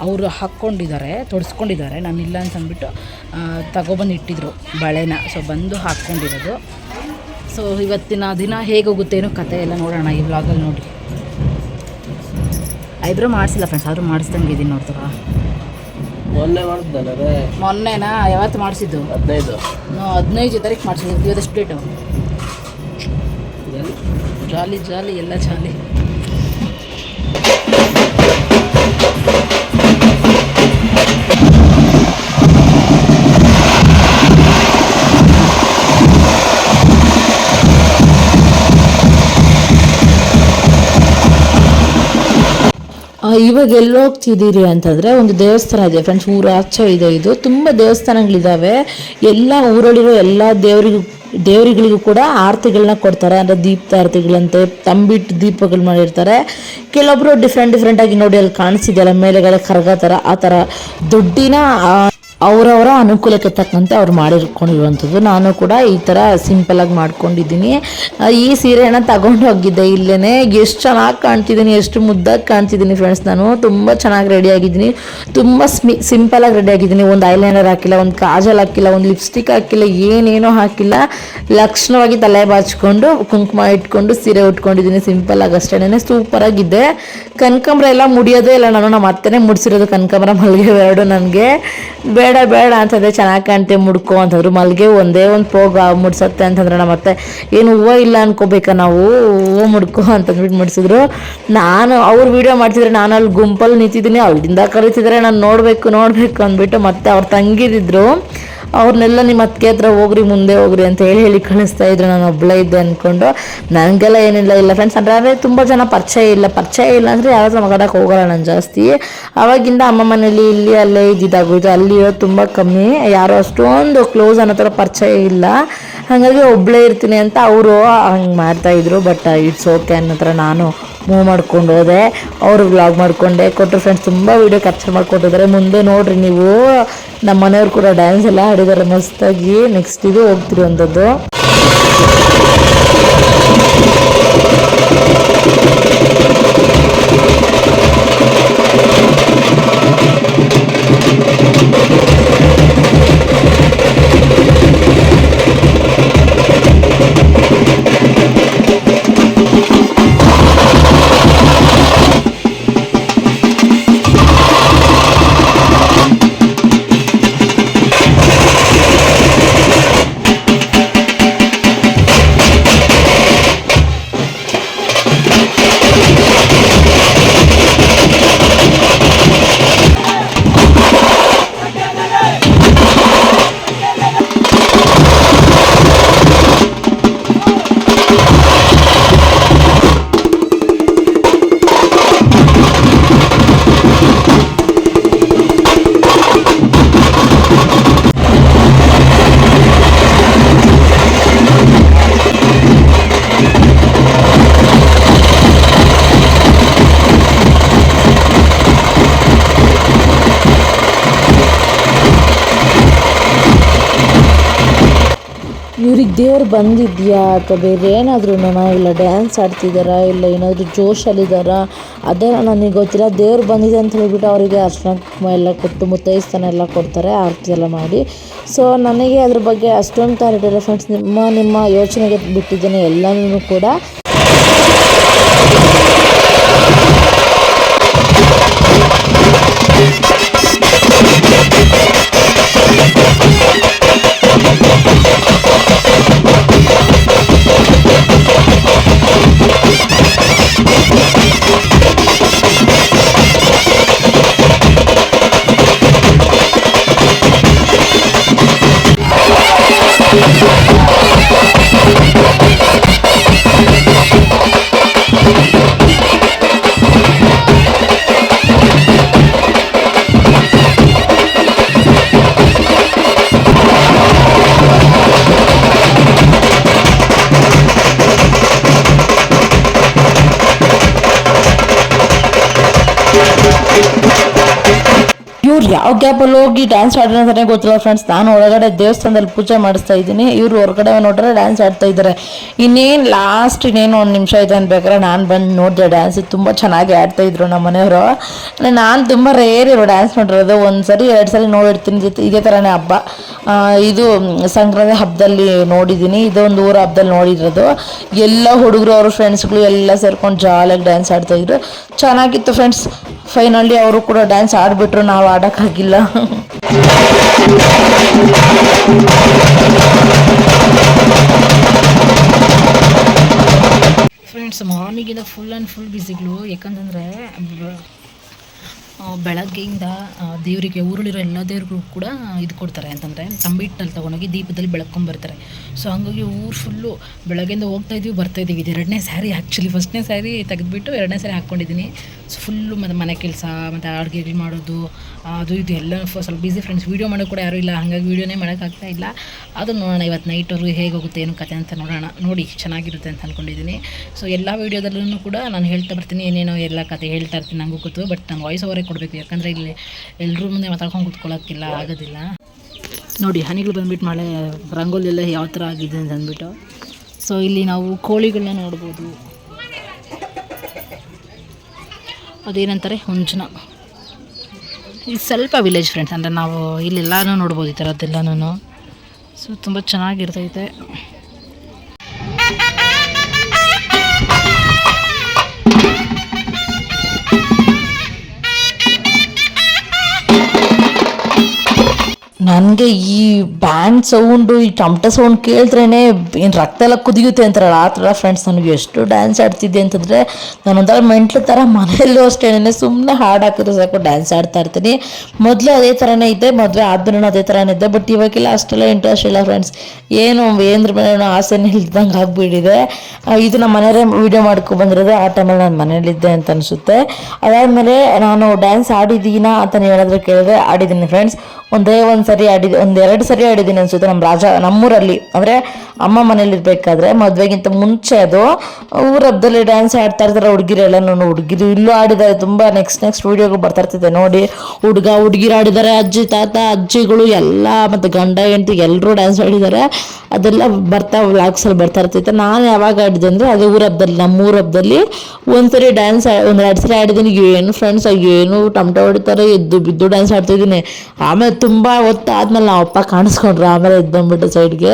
ಅವರು ಹಾಕ್ಕೊಂಡಿದ್ದಾರೆ, ತೊಡಸ್ಕೊಂಡಿದ್ದಾರೆ, ನಾನು ಇಲ್ಲ ಅಂತ ಅಂದ್ಬಿಟ್ಟು ತಗೊಬಂದು ಇಟ್ಟಿದ್ರು ಬಳೆನ. ಸೊ ಬಂದು ಹಾಕ್ಕೊಂಡಿರೋದು. ಸೊ ಇವತ್ತಿನ ದಿನ ಹೇಗೋಗುತ್ತೆ ಏನೋ ಕತೆ ಎಲ್ಲ ನೋಡೋಣ ಈ ವ್ಲಾಗಲ್ಲಿ ನೋಡಿ. ಐಬ್ರೋ ಮಾಡಿಸಿಲ್ಲ ಫ್ರೆಂಡ್ಸ್ ಆದರೂ ಮಾಡಿಸ್ದಂಗೆ ಇದೀನಿ ನೋಡ್ತಾರ? ಮೊನ್ನೆ ಮಾಡಿದ್ದಲ್ಲ ಅದೇ. ಮೊನ್ನೆನಾ? ಯಾವತ್ತು ಮಾಡಿಸಿದ್ದು? ಹದಿನೈದು. ಹದಿನೈದು ತಾರೀಕು ಮಾಡಿಸಿದ್ದು. ಇವತ್ತು ಡೇಟು ಜಾಲಿ ಜಾಲಿ ಎಲ್ಲ ಜಾಲಿ. ಇವಾಗ ಎಲ್ಲಿ ಹೋಗ್ತಿದ್ದೀರಿ ಅಂತಂದರೆ ಒಂದು ದೇವಸ್ಥಾನ ಇದೆ ಫ್ರೆಂಡ್ಸ್ ಊರ ಆಚೆ ಇದೆ ಇದು. ತುಂಬ ದೇವಸ್ಥಾನಗಳಿದ್ದಾವೆ ಎಲ್ಲ ಊರಲ್ಲಿರೋ ಎಲ್ಲ ದೇವರಿಗೂ, ದೇವರುಗಳಿಗೂ ಕೂಡ ಆರತಿಗಳನ್ನ ಕೊಡ್ತಾರೆ. ಅಂದರೆ ದೀಪ ಆರತಿಗಳಂತೆ ತಂಬಿಟ್ಟು ದೀಪಗಳು ಮಾಡಿರ್ತಾರೆ. ಕೆಲವೊಬ್ಬರು ಡಿಫ್ರೆಂಟ್ ಡಿಫ್ರೆಂಟಾಗಿ ನೋಡಿ ಅಲ್ಲಿ ಕಾಣಿಸಿದೆಯಲ್ಲ ಮೇಲೆಗಳ ಕರಗ ಥರ, ಆ ಥರ. ದುಡ್ಡಿನ ಅವರವರ ಅನುಕೂಲಕ್ಕೆ ತಕ್ಕಂತೆ ಅವ್ರು ಮಾಡಿರ್ಕೊಂಡಿರುವಂಥದ್ದು. ನಾನು ಕೂಡ ಈ ಥರ ಸಿಂಪಲಾಗಿ ಮಾಡ್ಕೊಂಡಿದ್ದೀನಿ. ಈ ಸೀರೆನ ತಗೊಂಡು ಹೋಗಿದ್ದೆ ಇಲ್ಲೇ ಎಷ್ಟು ಚೆನ್ನಾಗಿ ಕಾಣ್ತಿದ್ದೀನಿ, ಎಷ್ಟು ಮುದ್ದಾಗಿ ಕಾಣ್ತಿದ್ದೀನಿ ಫ್ರೆಂಡ್ಸ್ ನಾನು. ತುಂಬ ಚೆನ್ನಾಗಿ ರೆಡಿ ಆಗಿದ್ದೀನಿ. ತುಂಬ ಸ್ಮಿ ಸಿಂಪಲಾಗಿ ರೆಡಿ ಆಗಿದ್ದೀನಿ. ಒಂದು ಐಲೈನರ್ ಹಾಕಿಲ್ಲ, ಒಂದು ಕಾಜಲ್ ಹಾಕಿಲ್ಲ, ಒಂದು ಲಿಪ್ಸ್ಟಿಕ್ ಹಾಕಿಲ್ಲ, ಏನೇನೋ ಹಾಕಿಲ್ಲ. ಲಕ್ಷಣವಾಗಿ ತಲೆ ಬಾಚ್ಕೊಂಡು ಕುಂಕುಮ ಇಟ್ಕೊಂಡು ಸೀರೆ ಉಟ್ಕೊಂಡಿದ್ದೀನಿ. ಸಿಂಪಲಾಗಿ ಆಗಿ ಅಷ್ಟೇನೆ. ಸೂಪರ್ ಆಗಿದ್ದೆ. ಕನಕಾಂಬ್ರ ಎಲ್ಲ ಮುಡಿಯೋದೇ ಇಲ್ಲ ನಾನು. ನಮ್ಮ ಅತ್ತೆನೇ ಮುಡಿಸಿರೋದು ಕನಕಾಂಬ್ರ ಮಲ್ಲಿಗೆ ಎರಡು ನನಗೆ. ಬೇಡ ಬೇಡ ಅಂತಂದ್ರೆ ಚೆನ್ನಾಗಿ ಕಾಣ್ತೆ, ಮುಡ್ಕೊ ಅಂತಂದ್ರು. ಮಲ್ಲಿಗೆ ಒಂದೇ ಒಂದು ಪೋಗ ಮುಡ್ಸತ್ತೆ ಅಂತಂದ್ರೆ ನಮ್ಮ ಅತ್ತೆ, ಏನು ಹೂವು ಇಲ್ಲ ಅನ್ಕೋಬೇಕಾ ನಾವು? ಹೂವು ಮುಡ್ಕೊ ಅಂತಂದ್ಬಿಟ್ಟು ಮುಡಿಸಿದ್ರು. ನಾನು ಅವ್ರು ವಿಡಿಯೋ ಮಾಡ್ತಿದ್ರೆ ನಾನು ಅಲ್ಲಿ ಗುಂಪಲ್ಲಿ ನಿಂತಿದ್ದೀನಿ, ಅಲ್ಲಿಂದ ಕರೀತಿದ್ರೆ, ನಾನು ನೋಡಬೇಕು ನೋಡಬೇಕು ಅಂದ್ಬಿಟ್ಟು ಮತ್ತೆ ಅವ್ರ ತಂಗಿರಿದ್ರು. ಅವ್ರನ್ನೆಲ್ಲ ನಿಮ್ಮ ಅತ್ತಿಗೆ ಹತ್ರ ಹೋಗ್ರಿ, ಮುಂದೆ ಹೋಗ್ರಿ ಅಂತ ಹೇಳಿ ಹೇಳಿ ಕಳಿಸ್ತಾ ಇದ್ರು. ನಾನು ಒಬ್ಬಳೇ ಇದ್ದೆ ಅಂದ್ಕೊಂಡು ನನಗೆಲ್ಲ ಏನಿಲ್ಲ. ಇಲ್ಲ ಫ್ರೆಂಡ್ಸ್ ಅಂದರೆ ಅದೇ ತುಂಬ ಜನ ಪರಿಚಯ ಇಲ್ಲ. ಪರಿಚಯ ಇಲ್ಲ ಅಂದರೆ ಯಾರಾದ್ರೂ ಮಗಾಡಕ್ಕೆ ಹೋಗಲ್ಲ ನಾನು ಜಾಸ್ತಿ. ಅವಾಗಿಂದ ಅಮ್ಮ ಮನೇಲಿ ಇಲ್ಲಿ, ಅಲ್ಲೇ ಇದ್ದಿದ್ದಾಗೋಯ್ತು ಅಲ್ಲಿ ಇರೋದು ತುಂಬ ಕಮ್ಮಿ. ಯಾರು ಅಷ್ಟೊಂದು ಕ್ಲೋಸ್ ಅನ್ನೋ ಥರ ಪರಿಚಯ ಇಲ್ಲ. ಹಾಗಾಗಿ ಒಬ್ಬಳೇ ಇರ್ತೀನಿ ಅಂತ ಅವರು ಹಂಗೆ ಮಾಡ್ತಾಯಿದ್ರು ಬಟ್ ಇಟ್ಸ್ ಓಕೆ ಅನ್ನೋ ಥರ ನಾನು ಮೂವ್ ಮಾಡ್ಕೊಂಡು ಹೋದೆ. ಅವರು ವ್ಲಾಗ್ ಮಾಡ್ಕೊಂಡೆ. ಕೊಟ್ಟರು ಫ್ರೆಂಡ್ಸ್ ತುಂಬ ವೀಡಿಯೋ ಕ್ಯಾಪ್ಚರ್ ಮಾಡ್ಕೊಟ್ಟಿದ್ದಾರೆ. ಮುಂದೆ ನೋಡ್ರಿ ನೀವು. ನಮ್ಮ ಮನೆಯವ್ರು ಕೂಡ ಡ್ಯಾನ್ಸ್ ಎಲ್ಲ ಆಡಿದ್ದಾರೆ ಮಸ್ತಾಗಿ. ನೆಕ್ಸ್ಟ್ ಇದು ಹೋಗ್ತಿರುವಂಥದ್ದು ದೇವ್ರು ಬಂದಿದ್ಯಾ ಅಥವಾ ಬೇರೆ ಏನಾದ್ರೂ ಇಲ್ಲ ಡ್ಯಾನ್ಸ್ ಆಡ್ತಿದ್ದಾರಾ ಇಲ್ಲ ಏನಾದರೂ ಜೋಶಲ್ಲಿದ್ದಾರಾ ಅದೇ ನನಗೆ ಗೊತ್ತಿಲ್ಲ. ದೇವ್ರು ಬಂದಿದೆ ಅಂತ ಹೇಳ್ಬಿಟ್ಟು ಅವರಿಗೆ ಅರ್ಶನ ಕುಂಕುಮ ಎಲ್ಲ ಕೊಟ್ಟು ಮುತ್ತೈಸ್ತಾನ ಎಲ್ಲ ಕೊಡ್ತಾರೆ, ಆರತಿ ಎಲ್ಲ ಮಾಡಿ. ಸೊ ನನಗೆ ಅದ್ರ ಬಗ್ಗೆ ಅಷ್ಟೊಂದು ಕ್ಲಾರಿಟಿ ಫ್ರೆಂಡ್ಸ್ ನಿಮ್ಮ ನಿಮ್ಮ ಯೋಚನೆಗೆ ಬಿಟ್ಟಿದ್ದೇನೆ ಎಲ್ಲನೂ ಕೂಡ. Yeah. ಯಾವ ಗ್ಯಾಪಲ್ಲಿ ಹೋಗಿ ಡ್ಯಾನ್ಸ್ ಆಡಿರೋ ಅಂತಲೇ ಗೊತ್ತಿಲ್ಲ ಫ್ರೆಂಡ್ಸ್ ನಾನು ಒಳಗಡೆ ದೇವಸ್ಥಾನದಲ್ಲಿ ಪೂಜೆ ಮಾಡಿಸ್ತಾ ಇದ್ದೀನಿ. ಇವರು ಹೊರಗಡೆ ನೋಡಿದ್ರೆ ಡ್ಯಾನ್ಸ್ ಆಡ್ತಾ ಇದ್ದಾರೆ ಇನ್ನೇನು ಲಾಸ್ಟ್ ಇನ್ನೇನು ಒಂದು ನಿಮಿಷ ಇದೆ ಅನ್ಬೇಕಾದ್ರೆ ನಾನು ಬಂದು ನೋಡಿದೆ ಡ್ಯಾನ್ಸ್ ತುಂಬ ಚೆನ್ನಾಗಿ ಆಡ್ತಾ ಇದ್ರು ನಮ್ಮ ಮನೆಯವರು. ನಾನು ತುಂಬ ರೇರ್ ಇರೋ ಡ್ಯಾನ್ಸ್ ನೋಡಿರೋದು. ಒಂದು ಸರಿ ಎರಡು ಸರಿ ನೋಡಿರ್ತೀನಿ. ಇದೇ- ಥರನೇ ಹಬ್ಬ. ಇದು ಸಂಕ್ರಾಂತಿ ಹಬ್ಬದಲ್ಲಿ ನೋಡಿದ್ದೀನಿ. ಇದೊಂದು ಊರ ಹಬ್ಬದಲ್ಲಿ ನೋಡಿರೋದು. ಎಲ್ಲ ಹುಡುಗರು ಅವರು ಫ್ರೆಂಡ್ಸ್ಗಳು ಎಲ್ಲ ಸೇರ್ಕೊಂಡು ಜಾಲಿಯಾಗಿ ಡ್ಯಾನ್ಸ್ ಆಡ್ತಾಯಿದ್ರು ಚೆನ್ನಾಗಿತ್ತು ಫ್ರೆಂಡ್ಸ್ ಫೈನಲಿ ಅವರು ಕೂಡ ಡ್ಯಾನ್ಸ್ ಆಡಿಬಿಟ್ರು. ನಾವು ಆಡೋಕ್ಕಾಗಿಲ್ಲ ಫ್ರೆಂಡ್ಸ್ ಮಾರ್ನಿಂಗಿಂದ ಫುಲ್ ಆ್ಯಂಡ್ ಫುಲ್ ಬ್ಯುಸಿಗಳು ಯಾಕಂತಂದರೆ ಬೆಳಗ್ಗೆಯಿಂದ ದೇವರಿಗೆ ಊರಲ್ಲಿರೋ ಎಲ್ಲ ದೇವ್ರಿಗೂ ಕೂಡ ಇದು ಕೊಡ್ತಾರೆ. ಅಂತಂದರೆ ತಂಬಿಟ್ಟಲ್ಲಿ ತೊಗೊಂಡೋಗಿ ದೀಪದಲ್ಲಿ ಬೆಳಕೊಂಬರ್ತಾರೆ ಸೊ ಹಂಗಾಗಿ ಊರು ಫುಲ್ಲು ಬೆಳಗ್ಗೆಯಿಂದ ಹೋಗ್ತಾ ಇದೀವಿ, ಬರ್ತಾ ಇದ್ದೀವಿ ಇದು ಎರಡನೇ ಸ್ಯಾರಿ ಆ್ಯಕ್ಚುಲಿ ಫಸ್ಟ್ನೇ ಸ್ಯಾರಿ ತೆಗೆದುಬಿಟ್ಟು ಎರಡನೇ ಸ್ಯಾರಿ ಹಾಕ್ಕೊಂಡಿದ್ದೀನಿ ಸೊ ಫುಲ್ಲು ಮತ್ತು ಮನೆ ಕೆಲಸ, ಮತ್ತು ಅಡುಗೆಗಳು ಮಾಡೋದು ಅದು ಇದು ಎಲ್ಲ ಸ್ವಲ್ಪ ಬಿಸಿ ಫ್ರೆಂಡ್ಸ್ ವೀಡಿಯೋ ಮಾಡೋ ಕೂಡ ಯಾರೂ ಇಲ್ಲ. ಹಾಗಾಗಿ ವೀಡಿಯೋನೇ ಮಾಡೋಕ್ಕಾಗ್ತಾ ಇಲ್ಲ. ಅದು ನೋಡೋಣ, ಇವತ್ತು ನೈಟವ್ರಿಗೆ ಹೇಗೆ ಹೋಗುತ್ತೆ, ಏನು ಕತೆ ಅಂತ ನೋಡೋಣ. ನೋಡಿ, ಚೆನ್ನಾಗಿರುತ್ತೆ ಅಂತ ಅಂದ್ಕೊಂಡಿದ್ದೀನಿ ಸೊ ಎಲ್ಲ ವೀಡಿಯೋದಲ್ಲೂ ಕೂಡ ನಾನು ಹೇಳ್ತಾ ಬರ್ತೀನಿ, ಏನೇನೋ ಎಲ್ಲ ಕತೆ ಹೇಳ್ತಾ ಇರ್ತೀನಿ ನನಗೂ ಗೊತ್ತು. ಬಟ್ ನಾನು ವಾಯ್ಸ್ ಓವರೇ ಕೊಡಬೇಕು. ಯಾಕಂದರೆ ಇಲ್ಲಿ ಎಲ್ಲರೂ ಮುಂದೆ ಮಾತಾಡ್ಕೊಂಡು ಕೂತ್ಕೊಳ್ಳೋಕ್ಕಿಲ್ಲ ಆಗೋದಿಲ್ಲ. ನೋಡಿ, ಹನಿಗಳು ಬಂದ್ಬಿಟ್ಟು ಮಳೆ ರಂಗೋಲಿ ಎಲ್ಲ ಯಾವ ಥರ ಆಗಿದೆ ಅಂತ ಅಂದ್ಬಿಟ್ಟು. ಸೊ ಇಲ್ಲಿ ನಾವು ಕೋಳಿಗಳನ್ನ ನೋಡ್ಬೋದು. ಅದೇನಂತಾರೆ? ಹುಂಜನ ಇದು ಸ್ವಲ್ಪ ವಿಲೇಜ್ ಫ್ರೆಂಡ್ಸ್ ಅಂದರೆ ನಾವು ಇಲ್ಲೆಲ್ಲನೂ ನೋಡ್ಬೋದು ಈ ಥರದ್ದೆಲ್ಲನೂ ಸೊ ತುಂಬ ಚೆನ್ನಾಗಿರ್ತೈತೆ. ನನಗೆ ಈ ಬ್ಯಾಂಡ್ ಸೌಂಡು ಈ ಟಮಟ ಸೌಂಡ್ ಕೇಳಿದ್ರೇ ಏನು ರಕ್ತ ಎಲ್ಲ ಕುದಿಯುತ್ತೆ ಅಂತಾರಲ್ಲ, ಆ ಥರ ಫ್ರೆಂಡ್ಸ್ ನನಗೆ ಎಷ್ಟು ಡ್ಯಾನ್ಸ್ ಆಡ್ತಿದ್ದೆ ಅಂತಂದರೆ ನಾನು ಒಂಥರ ಮೆಂಟ್ಲು ಥರ ಮನೆಯಲ್ಲೂ ಅಷ್ಟೇನೆ ಸುಮ್ಮನೆ ಹಾಡು ಹಾಕಿದ್ರೆ ಸಾಕು ಡ್ಯಾನ್ಸ್ ಆಡ್ತಾ ಇರ್ತೀನಿ. ಮೊದಲು ಅದೇ ಥರನೇ ಇದ್ದೆ, ಮದುವೆ ಆದ್ಮೇಲೆ ಅದೇ ಥರನೇ ಇದ್ದೆ ಬಟ್ ಇವಾಗೆಲ್ಲ ಅಷ್ಟೆಲ್ಲ ಇಂಟ್ರೆಸ್ಟ್ ಇಲ್ಲ ಫ್ರೆಂಡ್ಸ್ ಏನು ಏನ್ರ ಮೇಲೆ ಆಸೆನೇ ಇಲ್ದಂಗೆ ಆಗಿಬಿಟ್ಟಿದೆ. ಇದು ನಮ್ಮ ಮನೆಯವರೇ ವೀಡಿಯೋ ಮಾಡ್ಕೊ ಬಂದಿರೋದು, ಆ ಟೈಮಲ್ಲಿ ನಾನು ಮನೇಲಿದ್ದೆ ಅಂತ ಅನಿಸುತ್ತೆ. ಅದಾದಮೇಲೆ ನಾನು ಡ್ಯಾನ್ಸ್ ಆಡಿದ್ದೀನಾ ಅಂತ ಏನಾದರೂ ಕೇಳಿದ್ರೆ ಆಡಿದ್ದೀನಿ ಫ್ರೆಂಡ್ಸ್ ಒಂದೇ ಒಂದು ಸರಿ ಆಡಿದ ಒಂದು ಎರಡು ಸರಿ ಆಡಿದ್ದೀನಿ ಅನ್ಸುತ್ತೆ ನಮ್ಮ ರಾಜ, ನಮ್ಮೂರಲ್ಲಿ. ಅಂದರೆ ಅಮ್ಮ ಮನೇಲಿ ಇರ್ಬೇಕಾದ್ರೆ ಮದುವೆಗಿಂತ ಮುಂಚೆ ಅದು, ಊರ ಹಬ್ಬದಲ್ಲಿ ಡ್ಯಾನ್ಸ್ ಆಡ್ತಾ ಇರ್ತಾರೆ ಹುಡುಗಿರೆಲ್ಲ ನಾನು ಹುಡುಗಿರು ಇಲ್ಲೂ ಆಡಿದ್ದಾರೆ, ತುಂಬಾ ನೆಕ್ಸ್ಟ್ ನೆಕ್ಸ್ಟ್ ವಿಡಿಯೋಗೆ ಬರ್ತಾ ಇತ್ತೆ ನೋಡಿ. ಹುಡುಗ, ಹುಡುಗಿರು ಆಡಿದ್ದಾರೆ, ಅಜ್ಜಿ, ತಾತ, ಅಜ್ಜಿಗಳು ಎಲ್ಲ, ಮತ್ತೆ ಗಂಡ, ಹೆಂಡತಿ ಎಲ್ಲರೂ ಡ್ಯಾನ್ಸ್ ಆಡಿದ್ದಾರೆ. ಅದೆಲ್ಲ ಬರ್ತಾ ವ್ಲಾಗ್ಸಲ್ಲಿ ಬರ್ತಾ ಇರ್ತೈತೆ. ನಾನು ಯಾವಾಗ ಆಡಿದೆ ಅಂದ್ರೆ ಅದೇ ಊರ ಹಬ್ಬದಲ್ಲಿ ನಮ್ಮ ಊರ ಹಬ್ಬದಲ್ಲಿ ಒಂದ್ಸರಿ ಡ್ಯಾನ್ಸ್ ಒಂದು ಎರಡು ಸರಿ ಆಡಿದ್ದೀನಿ. ಏನು ಫ್ರೆಂಡ್ಸ್ ಏನು ಟಮಟ ಹೊಡಿತಾರೆ, ಎದ್ದು ಬಿದ್ದು ಡ್ಯಾನ್ಸ್ ಆಡ್ತಿದ್ದೀನಿ ಆಮೇಲೆ ತುಂಬಾ ಹೊತ್ತು ಆದ್ಮೇಲೆ ನಾವು ಅಪ್ಪ ಕಾಣಿಸ್ಕೊಂಡ್ರು, ಆಮೇಲೆ ಇದು ಬಂದ್ಬಿಟ್ಟು ಸೈಡ್ಗೆ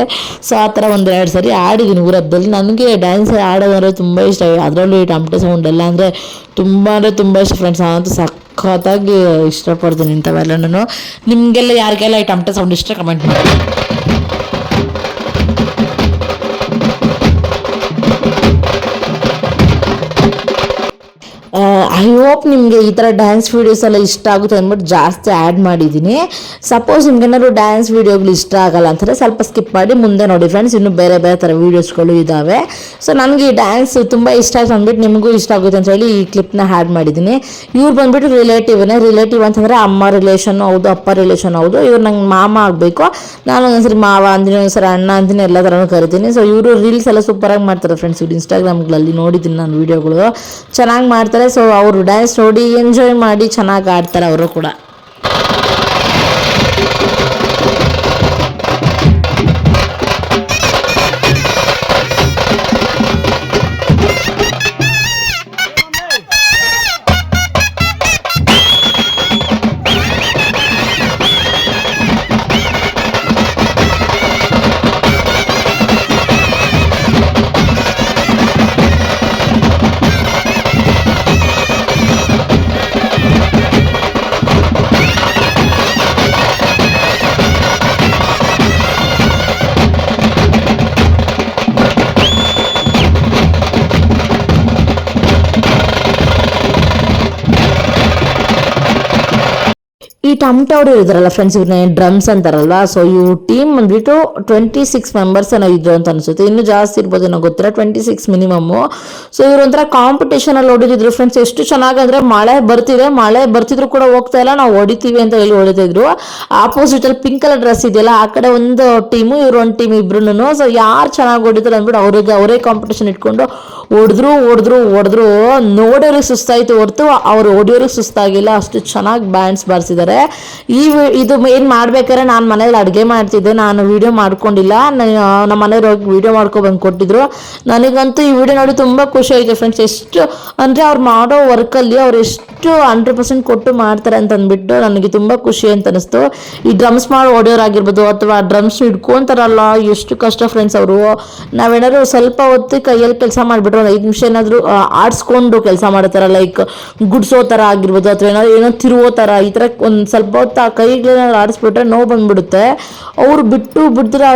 ಸೊ ಆ ಥರ ಒಂದು ಎರಡು ಸರಿ ಆಡಿದ್ದೀನಿ ಊರ ಹಬ್ಬದಲ್ಲಿ ನನಗೆ ಡ್ಯಾನ್ಸ್ ಆಡೋದಂದ್ರೆ ತುಂಬ ಇಷ್ಟ. ಅದರಲ್ಲೂ ಈ ಟಮಟೆ ಸೌಂಡ್ ಎಲ್ಲ ಅಂದರೆ ತುಂಬ ಅಂದರೆ ತುಂಬ ಇಷ್ಟ ಫ್ರೆಂಡ್ಸ್ ನಾನಂತೂ ಸಖತ್ತಾಗಿ ಇಷ್ಟಪಡ್ತೀನಿ ನಾನು ನಿಮಗೆಲ್ಲ ಯಾರಿಗೆಲ್ಲ ಈ ಟಮಟೆ ಸೌಂಡ್ ಇಷ್ಟ ಕಮೆಂಟ್ ಮಾಡಿ. ಐ ಹೋಪ್ ನಿಮಗೆ ಈ ಥರ ಡ್ಯಾನ್ಸ್ ವೀಡಿಯೋಸ್ ಎಲ್ಲ ಇಷ್ಟ ಆಗುತ್ತೆ ಅಂದ್ಬಿಟ್ಟು ಜಾಸ್ತಿ ಆ್ಯಡ್ ಮಾಡಿದ್ದೀನಿ. ಸಪೋಸ್ ನಿಮ್ಗೇನಾದ್ರು ಡ್ಯಾನ್ಸ್ ವೀಡಿಯೋಗಳು ಇಷ್ಟ ಆಗಲ್ಲ ಅಂತಂದರೆ ಸ್ವಲ್ಪ ಸ್ಕಿಪ್ ಮಾಡಿ ಮುಂದೆ ನೋಡಿ ಫ್ರೆಂಡ್ಸ್ ಇನ್ನೂ ಬೇರೆ ಬೇರೆ ಥರ ವೀಡಿಯೋಸ್ಗಳು ಇದ್ದಾವೆ ಸೊ ನನಗೆ ಈ ಡ್ಯಾನ್ಸ್ ತುಂಬ ಇಷ್ಟ ಆಯ್ತು ಅಂದ್ಬಿಟ್ಟು ನಿಮಗೂ ಇಷ್ಟ ಆಗುತ್ತೆ ಅಂತ ಹೇಳಿ ಈ ಕ್ಲಿಪ್ನ ಆ್ಯಡ್ ಮಾಡಿದ್ದೀನಿ. ಇವ್ರು ಬಂದ್ಬಿಟ್ಟು ರಿಲೇಟಿವ್ನೇ ರಿಲೇಟಿವ್ ಅಂತಂದರೆ ಅಮ್ಮ ರಿಲೇಷನ್ ಹೌದು, ಅಪ್ಪ ರಿಲೇಷನ್ ಹೌದು, ಇವ್ರು ನಂಗೆ ಮಾಮ ಆಗಬೇಕು. ನಾನು ಒಂದೊಂದ್ಸರಿ ಮಾವ ಅಂದಿನಿ, ಒಂದ್ಸರಿ ಅಣ್ಣ ಅಂದಿನಿ, ಎಲ್ಲ ಥರನೂ ಕರಿತೀನಿ. ಸೊ ಇವರು ರೀಲ್ಸ್ ಎಲ್ಲ ಸೂಪರಾಗಿ ಮಾಡ್ತಾರೆ ಫ್ರೆಂಡ್ಸ್ ಇವ್ರು ಇನ್ಸ್ಟಾಗ್ರಾಮ್ಗಳಲ್ಲಿ ನೋಡಿದ್ದೀನಿ ನಾನು ವೀಡಿಯೋಗಳು ಚೆನ್ನಾಗಿ ಮಾಡ್ತಾರೆ. ಸೊ ಅವರು ಡ್ಯಾನ್ಸ್ ನೋಡಿ ಎಂಜಾಯ್ ಮಾಡಿ ಚೆನ್ನಾಗಿ ಆಡ್ತಾರೆ ಅವರು ಕೂಡ. ಈ ಟಮ್ ಅವರು ಇದ್ದಾರಲ್ಲ ಫ್ರೆಂಡ್ಸ್ ಇವ್ರನ್ನ ಡ್ರಮ್ಸ್ ಅಂತಾರಲ್ವಾ? ಸೊ ಇವ್ರ ಟೀಮ್ ಬಂದ್ಬಿಟ್ಟು ಟ್ವೆಂಟಿ ಸಿಕ್ಸ್ ಮೆಂಬರ್ಸ್ ಏನೋ ಇದ್ರು ಅಂತ ಅನ್ಸುತ್ತೆ. ಇನ್ನೂ ಜಾಸ್ತಿ ಇರ್ಬೋದು ಏನೋ ಗೊತ್ತಿಲ್ಲ ಟ್ವೆಂಟಿ ಸಿಕ್ಸ್ ಮಿನಿಮಮ್ಮು ಸೊ ಇವ್ರ ಒಂಥರ ಕಾಂಪಿಟೇಷನ್ ಅಲ್ಲಿ ಹೊಡಿತಿದ್ರು ಫ್ರೆಂಡ್ಸ್ ಎಷ್ಟು ಚೆನ್ನಾಗಿ ಅಂದ್ರೆ ಮಳೆ ಬರ್ತಿದೆ, ಮಳೆ ಬರ್ತಿದ್ರು ಕೂಡ ಹೋಗ್ತಾ ಇಲ್ಲ, ನಾವು ಹೊಡಿತೀವಿ ಅಂತ ಹೇಳಿ ಹೊಡಿತಿದ್ರು ಆಪೋಸಿಟ್ ಅಲ್ಲಿ ಪಿಂಕ್ ಕಲರ್ ಡ್ರೆಸ್ ಇದೆಯಲ್ಲ, ಆ ಕಡೆ ಒಂದು ಟೀಮು ಇವ್ರು ಒಂದು ಟೀಮ್ ಇಬ್ರು ಸೊ ಯಾರು ಚೆನ್ನಾಗಿ ಹೊಡಿತಾರೆ ಅಂದ್ಬಿಟ್ಟು ಅವ್ರಿಗೆ, ಅವರೇ ಕಾಂಪಿಟೇಷನ್ ಇಟ್ಕೊಂಡು ಹೊಡೆದ್ರು ಹೊಡೆದ್ರು ಹೊಡೆದ್ರು ನೋಡೋರಿಗೆ ಸುಸ್ತಾಯಿತು ಹೊರತು ಅವ್ರು ಹೊಡಿಯೋರಿಗೆ ಸುಸ್ತಾಗಿಲ್ಲ. ಅಷ್ಟು ಚೆನ್ನಾಗಿ ಬ್ಯಾಂಡ್ಸ್ ಬಾರಿಸಿದ್ದಾರೆ ಈ ಇದು ಏನು ಮಾಡ್ಬೇಕಾದ್ರೆ ನಾನು ಮನೇಲಿ ಅಡುಗೆ ಮಾಡ್ತಿದ್ದೆ, ನಾನು ವಿಡಿಯೋ ಮಾಡ್ಕೊಂಡಿಲ್ಲ. ನಮ್ಮ ಹೋಗಿ ವಿಡಿಯೋ ಮಾಡ್ಕೊ ಬಂದು ಕೊಟ್ಟಿದ್ರು. ನನಗಂತೂ ಈ ವಿಡಿಯೋ ನೋಡಿ ತುಂಬ ಖುಷಿ ಆಯಿತು ಫ್ರೆಂಡ್ಸ್ ಎಷ್ಟು, ಅಂದರೆ ಅವ್ರು ಮಾಡೋ ವರ್ಕಲ್ಲಿ ಅವ್ರು ಎಷ್ಟು ಹಂಡ್ರೆಡ್ ಪರ್ಸೆಂಟ್ ಕೊಟ್ಟು ಮಾಡ್ತಾರೆ ಅಂತ ಅಂದ್ಬಿಟ್ಟು ನನಗೆ ತುಂಬ ಖುಷಿ ಅಂತ ಅನಿಸ್ತು. ಈ ಡ್ರಮ್ಸ್ ಮಾಡಿ ಹೊಡೆಯೋರಾಗಿರ್ಬೋದು ಅಥವಾ ಡ್ರಮ್ಸ್ ಹಿಡ್ಕೊಂತಾರಲ್ಲ, ಎಷ್ಟು ಕಷ್ಟ ಫ್ರೆಂಡ್ಸ್ ಅವರು. ನಾವೇನಾದ್ರು ಸ್ವಲ್ಪ ಹೊತ್ತು ಕೈಯಲ್ಲಿ ಕೆಲಸ ಮಾಡಿಬಿಟ್ರೆ ಒಂದು ಐದು ನಿಮಿಷ ಏನಾದರೂ ಆಡಿಸ್ಕೊಂಡು ಕೆಲಸ ಮಾಡ್ತಾರ ಲೈಕ್ ಗುಡ್ಸೋ ಥರ ಆಗಿರ್ಬೋದು, ಅಥವಾ ಏನಾದ್ರು ಏನೋ ತಿರುವೋ ಥರ ಈ ಥರ ಒಂದು ಸ್ವಲ್ಪ ಹೊತ್ತು ಆ ಕೈಗಳೇನಾದ್ರು ಆಡಿಸ್ಬಿಟ್ರೆ ನೋವು ಬಂದ್ಬಿಡುತ್ತೆ. ಅವರು ಬಿಟ್ಟು ಬಿಡ್ತಾರೆ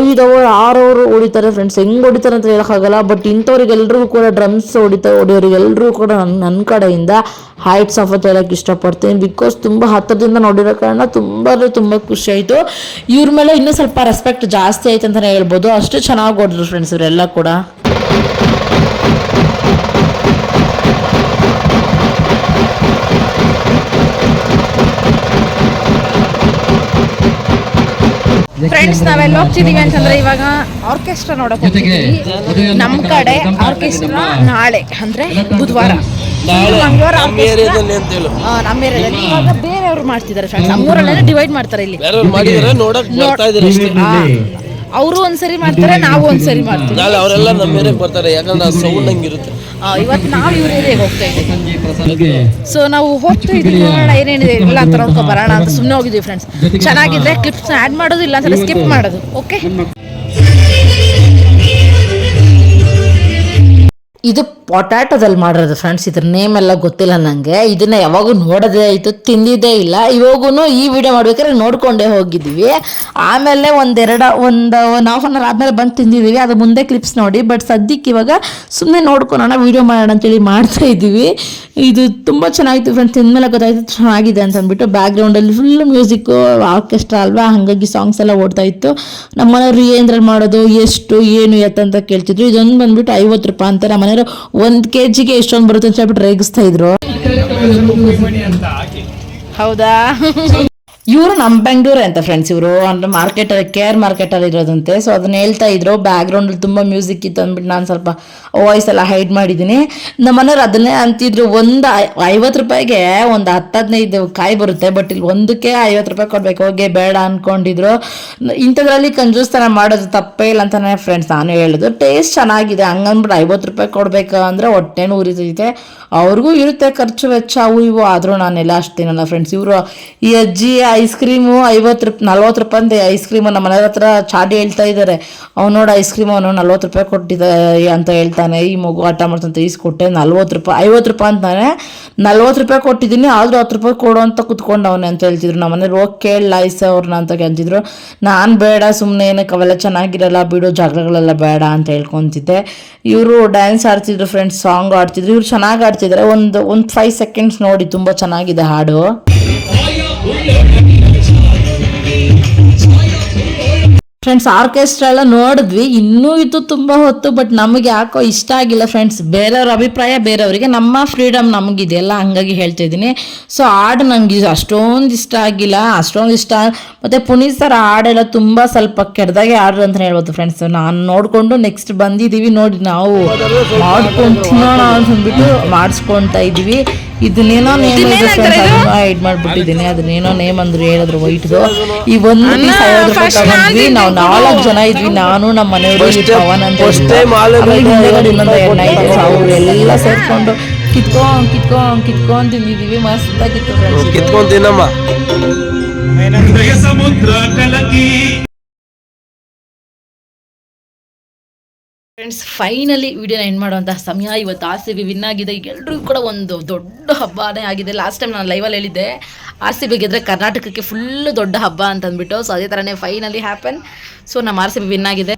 ಐದು ಅವರ್, ಆರು ಅವರ್ ಹೊಡಿತಾರೆ ಫ್ರೆಂಡ್ಸ್ ಹೆಂಗೆ ಹೊಡಿತಾರೆ ಅಂತ ಹೇಳೋಕ್ಕಾಗಲ್ಲ ಬಟ್ ಇಂಥವ್ರಿಗೆಲ್ರಿಗೂ ಕೂಡ ಡ್ರಮ್ಸ್ ಹೊಡಿತಾ ಹೊಡಿಯೋರಿಗೆಲ್ಲರೂ ಕೂಡ ನನ್ನ ನನ್ನ ಕಡೆಯಿಂದ ಹೈಟ್ಸ್ ಆಫ್ ಅಂತ ಹೇಳೋಕ್ಕೆ ಇಷ್ಟಪಡ್ತೀನಿ. ಬಿಕಾಸ್ ತುಂಬ ಹತ್ತಿರದಿಂದ ನೋಡಿರೋ ಕಾರಣ ತುಂಬ ಅಂದರೆ ತುಂಬ ಖುಷಿ ಆಯಿತು. ಇವ್ರ ಮೇಲೆ ಇನ್ನೂ ಸ್ವಲ್ಪ ರೆಸ್ಪೆಕ್ಟ್ ಜಾಸ್ತಿ ಆಯ್ತು ಅಂತಲೇ ಹೇಳ್ಬೋದು. ಅಷ್ಟು ಚೆನ್ನಾಗಿ ಹೊಡೆದ್ರು ಫ್ರೆಂಡ್ಸ್ ಇವರೆಲ್ಲ ಕೂಡ. ಫ್ರೆಂಡ್ಸ್ ನಾವೆಲ್ಲ ಹೋಗ್ತಿದೀವಿ ಅಂತಂದ್ರೆ ಇವಾಗ ಆರ್ಕೆಸ್ಟ್ರಾ ನೋಡಕ್ ಹೋಗ್ತಿದೀವಿ. ನಮ್ಮ ಕಡೆ ಆರ್ಕೆಸ್ಟ್ರಾ ನಾಳೆ ಅಂದ್ರೆ ಬುಧವಾರ. ಮಂಗಳವಾರ ನಮ್ಮ ಏರಿಯಾದಲ್ಲಿ ಅಂತ ಹೇಳು. ಆ, ನಮ್ಮ ಏರಿಯಾದಲ್ಲಿ. ಇವಾಗ ಬೇರೆಯವರು ಮಾಡ್ತಿದ್ದಾರೆ ಫ್ರೆಂಡ್ಸ್ ನಮ್ಮೂರಲ್ಲೆಲ್ಲ ಡಿವೈಡ್ ಮಾಡ್ತಾರೆ ಇಲ್ಲಿ. ಅವರು ಒಂದ್ಸರಿ ಮಾಡ್ತಾರೆ ನಾವು ಒಂದ್ಸರಿ ಮಾಡ್ತೀವಿ. ನಾಳೆ ಅವರೆಲ್ಲ ನಮ್ಮ ಏರಿಯಾಗೆ ಬರ್ತಾರೆ. ಯಾಕಂದ್ರೆ ಸೌಂಡ್ ಹಂಗಿರುತ್ತೆ. ಇವತ್ತು ನಾವು ಇವ್ರ ಏರಿಯಾಗೆ ಹೋಗ್ತಾ ಇದ್ದೀವಿ. ಸೊ ನಾವು ಹೋಗ್ತಾ ಇದ್ದೀವಿ. ನೋಡೋಣ ಏನೇನಿದೆ. ಇಲ್ಲ ಅಂತ ನೋಡ್ಕೊ ಬರೋಣ ಅಂತ ಸುಮ್ಮನೆ ಹೋಗಿದ್ವಿ ಫ್ರೆಂಡ್ಸ್ ಚೆನ್ನಾಗಿದ್ರೆ ಕ್ಲಿಪ್ಸ್ ಆ್ಯಡ್ ಮಾಡೋದು ಇಲ್ಲ ಅಂತಂದ್ರೆ ಸ್ಕಿಪ್ ಮಾಡೋದು. ಓಕೆ ಇದು ಪೊಟ್ಯಾಟೋದಲ್ಲಿ ಮಾಡಿರೋದು ಫ್ರೆಂಡ್ಸ್ ಇದ್ರ ನೇಮ್ ಎಲ್ಲ ಗೊತ್ತಿಲ್ಲ ನನಗೆ ಇದನ್ನ ಯಾವಾಗೂ ನೋಡೋದೇ ಆಯಿತು, ತಿಂದಿದ್ದೇ ಇಲ್ಲ. ಇವಾಗೂ ಈ ವಿಡಿಯೋ ಮಾಡ್ಬೇಕಾದ್ರೆ ನೋಡ್ಕೊಂಡೇ ಹೋಗಿದ್ದೀವಿ. ಆಮೇಲೆ ಒಂದೆರಡು, ಒಂದು ಒನ್ ಹಾಫ್ ಅನ್ ಅವರ್ ಆದಮೇಲೆ ಬಂದು ತಿಂದಿದ್ದೀವಿ. ಅದು ಮುಂದೆ ಕ್ಲಿಪ್ಸ್ ನೋಡಿ ಬಟ್ ಸದ್ಯಕ್ಕೆ ಇವಾಗ ಸುಮ್ಮನೆ ನೋಡ್ಕೊಳೋಣ ವಿಡಿಯೋ ಮಾಡೋಣ ಅಂತೇಳಿ ಮಾಡ್ತಾ ಇದ್ದೀವಿ. ಇದು ತುಂಬ ಚೆನ್ನಾಗಿತ್ತು ಫ್ರೆಂಡ್ಸ್ ತಿಂದಮೇಲೆ ಗೊತ್ತಾಯ್ತು ಚೆನ್ನಾಗಿದೆ ಅಂತ ಅಂದ್ಬಿಟ್ಟು ಬ್ಯಾಕ್ಗ್ರೌಂಡಲ್ಲಿ ಫುಲ್ ಮ್ಯೂಸಿಕ್ಕು ಆರ್ಕೆಸ್ಟ್ರಾ ಅಲ್ವಾ? ಹಾಗಾಗಿ ಸಾಂಗ್ಸ್ ಎಲ್ಲ ಓಡ್ತಾ ಇತ್ತು. ನಮ್ಮ ಮನೆಯವ್ರು ಏನ್ರಲ್ಲಿ ಮಾಡೋದು, ಎಷ್ಟು, ಏನು ಎತ್ತ ಅಂತ ಕೇಳ್ತಿದ್ರು. ಇದೊಂದು ಬಂದ್ಬಿಟ್ಟು ಐವತ್ತು ರೂಪಾಯಿ ಅಂತ ನಮ್ಮ ಮನೆಯವರು ಒಂದ್ ಕೆ ಜಿಗೆ ಎಷ್ಟೊಂದು ಬರುತ್ತೆ ಅಂತ ಹೇಳ್ಬಿಟ್ಟು ರೇಗಿಸ್ತಾ ಇದ್ರು. ಹೌದಾ? ಇವರು ನಮ್ಮ ಬೆಂಗಳೂರು ಅಂತ ಫ್ರೆಂಡ್ಸ್ ಇವರು. ಅಂದರೆ ಮಾರ್ಕೆಟಲ್ಲಿ ಕೇರ್ ಮಾರ್ಕೆಟಲ್ಲಿ ಇರೋದಂತೆ. ಸೊ ಅದನ್ನ ಹೇಳ್ತಾ ಇದ್ರು. ಬ್ಯಾಕ್ಗ್ರೌಂಡಲ್ಲಿ ತುಂಬ ಮ್ಯೂಸಿಕ್ ಇತ್ತು ಅಂದ್ಬಿಟ್ಟು ನಾನು ಸ್ವಲ್ಪ ವಾಯ್ಸ್ ಎಲ್ಲ ಹೈಡ್ ಮಾಡಿದ್ದೀನಿ ನಮ್ಮ ಮನೆಯವ್ರು ಅದನ್ನೇ ಅಂತಿದ್ರು. ಒಂದು ಐವತ್ತು ರೂಪಾಯಿಗೆ ಒಂದು ಹತ್ತು, ಹದಿನೈದು ಕಾಯಿ ಬರುತ್ತೆ. ಬಟ್ ಇಲ್ಲಿ ಒಂದಕ್ಕೆ ಐವತ್ತು ರೂಪಾಯಿ ಕೊಡಬೇಕು. ಹೋಗಿ ಬೇಡ ಅಂದ್ಕೊಂಡಿದ್ರು ಇಂಥದ್ರಲ್ಲಿ ಕಂಜೂಸ್ತನ ಮಾಡೋದು ತಪ್ಪೇ ಇಲ್ಲ ಅಂತಾನೆ ಫ್ರೆಂಡ್ಸ್ ನಾನು ಹೇಳೋದು. ಟೇಸ್ಟ್ ಚೆನ್ನಾಗಿದೆ. ಹಂಗಂದ್ಬಿಟ್ಟು ಐವತ್ತು ರೂಪಾಯಿ ಕೊಡಬೇಕು ಅಂದರೆ ಹೊಟ್ಟೆನೂ ಉರಿತೈತೆ ಅವ್ರಿಗೂ ಇರುತ್ತೆ ಖರ್ಚು ವೆಚ್ಚ, ಅವು ಇವು. ಆದರೂ ನಾನೆಲ್ಲ ಅಷ್ಟು ತಿನ್ನಲ್ಲ ಫ್ರೆಂಡ್ಸ್ ಇವರು ಈ ಅಜ್ಜಿ ಐಸ್ ಕ್ರೀಮು ಐವತ್ತು ರೂಪಾಯಿ ನಲ್ವತ್ತು ರೂಪಾಯಿ ಅಂದೆ ಐಸ್ ಕ್ರೀಮು ನಮ್ಮ ಮನೆ ಹತ್ರ ಚಾಡಿ ಹೇಳ್ತಾ ಇದ್ದಾರೆ ಅವ್ನು ನೋಡಿ ಐಸ್ ಕ್ರೀಮ್ ಅವನು ನಲ್ವತ್ತು ರೂಪಾಯಿ ಕೊಟ್ಟಿದ್ದ ಅಂತ ಹೇಳ್ತಾನೆ. ಈ ಮಗು ಆಟ ಮಾಡ್ತಂತ ಈಸ್ಕೊಟ್ಟೆ ನಲ್ವತ್ತು ರೂಪಾಯಿ, ಐವತ್ತು ರೂಪಾಯಿ ಅಂತಾನೆ. ನಲ್ವತ್ತು ರೂಪಾಯಿ ಕೊಟ್ಟಿದ್ದೀನಿ, ಆದರೂ ಹತ್ತು ರೂಪಾಯಿ ಕೊಡು ಅಂತ ಕುತ್ಕೊಂಡವನೆ ಅಂತ ಹೇಳ್ತಿದ್ರು. ನಮ್ಮ ಮನೇಲಿ ಹೋಗಿ ಕೇಳಲ್ಲ ಐಸ್ ಅವ್ರನ್ನ ಅಂತ ಕೇಳ್ತಿದ್ರು. ನಾನು ಬೇಡ ಸುಮ್ಮನೆ ಏನಕ್ಕೆ ಅವೆಲ್ಲ ಚೆನ್ನಾಗಿರಲ್ಲ, ಬಿಡು ಜಗಳಗಳೆಲ್ಲ ಬೇಡ ಅಂತ ಹೇಳ್ಕೊತಿದ್ದೆ. ಇವರು ಡ್ಯಾನ್ಸ್ ಆಡ್ತಿದ್ರು ಫ್ರೆಂಡ್ಸ್ ಸಾಂಗ್ ಆಡ್ತಿದ್ರು. ಇವ್ರು ಚೆನ್ನಾಗಿ ಆಡ್ತಿದ್ದಾರೆ ಒಂದು ಒಂದು ಫೈವ್ ಸೆಕೆಂಡ್ಸ್ ನೋಡಿ, ತುಂಬ ಚೆನ್ನಾಗಿದೆ ಹಾಡು. ಫ್ರೆಂಡ್ಸ್ ಆರ್ಕೆಸ್ಟ್ರಾ ಎಲ್ಲ ನೋಡಿದ್ವಿ. ಇನ್ನೂ ಇದು ತುಂಬ ಹೊತ್ತು ಬಟ್ ನಮಗೆ ಯಾಕೋ ಇಷ್ಟ ಆಗಿಲ್ಲ ಫ್ರೆಂಡ್ಸ್ ಬೇರೆಯವ್ರ ಅಭಿಪ್ರಾಯ, ಬೇರೆಯವರಿಗೆ ನಮ್ಮ ಫ್ರೀಡಮ್ ನಮಗಿದೆಯಲ್ಲ, ಹಂಗಾಗಿ ಹೇಳ್ತಾ ಇದ್ದೀನಿ. ಸೊ ಹಾಡು ನನಗೆ ಅಷ್ಟೊಂದು ಇಷ್ಟ ಆಗಿಲ್ಲ, ಅಷ್ಟೊಂದು ಇಷ್ಟ ಮತ್ತು ಪುನೀತ್ ಸರ್ ಹಾಡೆಲ್ಲ ತುಂಬ ಸ್ವಲ್ಪ ಕೆಡ್ದಾಗೆ ಹಾಡ್ರು ಅಂತ ಹೇಳ್ಬೋದು ಫ್ರೆಂಡ್ಸ್ ನಾನು ನೋಡಿಕೊಂಡು ನೆಕ್ಸ್ಟ್ ಬಂದಿದ್ದೀವಿ ನೋಡಿ ನಾವು. ಮಾಡ್ಕೊಂಡು ತಿನ್ನೋಣ ಅಂತ ಅಂದ್ಬಿಟ್ಟು ಮಾಡಿಸ್ಕೊತಾ ಇದ್ದೀವಿ ಇದನ್ನೇನೋ ನೇಮ್ ಇದೆ? ಐಡ್ ಅದನ್ನ ಹೈಡ್ ಮಾಡ್ಬಿಟ್ಟಿದ್ದೀನಿ. ಅದನ್ನೇನೋ ನೇಮ್ ಅಂದ್ರೆ ಹೇಳಿದ್ರು ವೈಟ್ದು. ಈ ಒಂದು ಪೀಸ್ ಐವತ್ತು ರೂಪಾಯಿ ತಗೊಂಡ್ವಿ ನಾವು ನಾಲ್ಕು ಜನ ಇದ್ವಿ. ನಾನು ನಮ್ಮ ಮನೆಯವರು ಪವನ್ ಅಂತ ಹಿಂದೆಗಡೆ ಇನ್ನೊಂದು ಎಣ್ಣೆ ಅವರೆಲ್ಲ ಸೇರ್ಕೊಂಡು ಕಿತ್ಕೊಂಡ್ ಕಿತ್ಕೊಂಡ್ ಕಿತ್ಕೊಂಡ್ ತಿಂದಿದೀವಿ ಮಸ್ತಾಗಿ ಕಿತ್ಕೊಂಡು ಕಿತ್ಕೊಂಡ್ ತಿನ್ನಮ್ಮ. ಸಮುದ್ರ ಕಲಕಿ. ಫ್ರೆಂಡ್ಸ್ ಫೈನಲಿ ವಿಡಿಯೋನ ಎಂಡ್ ಮಾಡುವಂತಹ ಸಮಯ ಇವತ್ತು ಆರ್ ಸಿ ಬಿ ವಿನ್ ಆಗಿದೆ. ಎಲ್ಲರಿಗೂ ಕೂಡ ಒಂದು ದೊಡ್ಡ ಹಬ್ಬನೇ ಆಗಿದೆ. ಲಾಸ್ಟ್ ಟೈಮ್ ನಾನು ಲೈವಲ್ಲಿ ಹೇಳಿದ್ದೆ ಆರ್ ಸಿ ಬಿ ಗೆದ್ರೆ ಕರ್ನಾಟಕಕ್ಕೆ ಫುಲ್ ದೊಡ್ಡ ಹಬ್ಬ ಅಂತ ಅಂದ್ಬಿಟ್ಟು ಸೊ ಅದೇ ಥರನೇ ಫೈನಲಿ ಹ್ಯಾಪನ್ ಸೊ ನಮ್ಮ ಆರ್ ಸಿ ಬಿ ವಿನ್ ಆಗಿದೆ.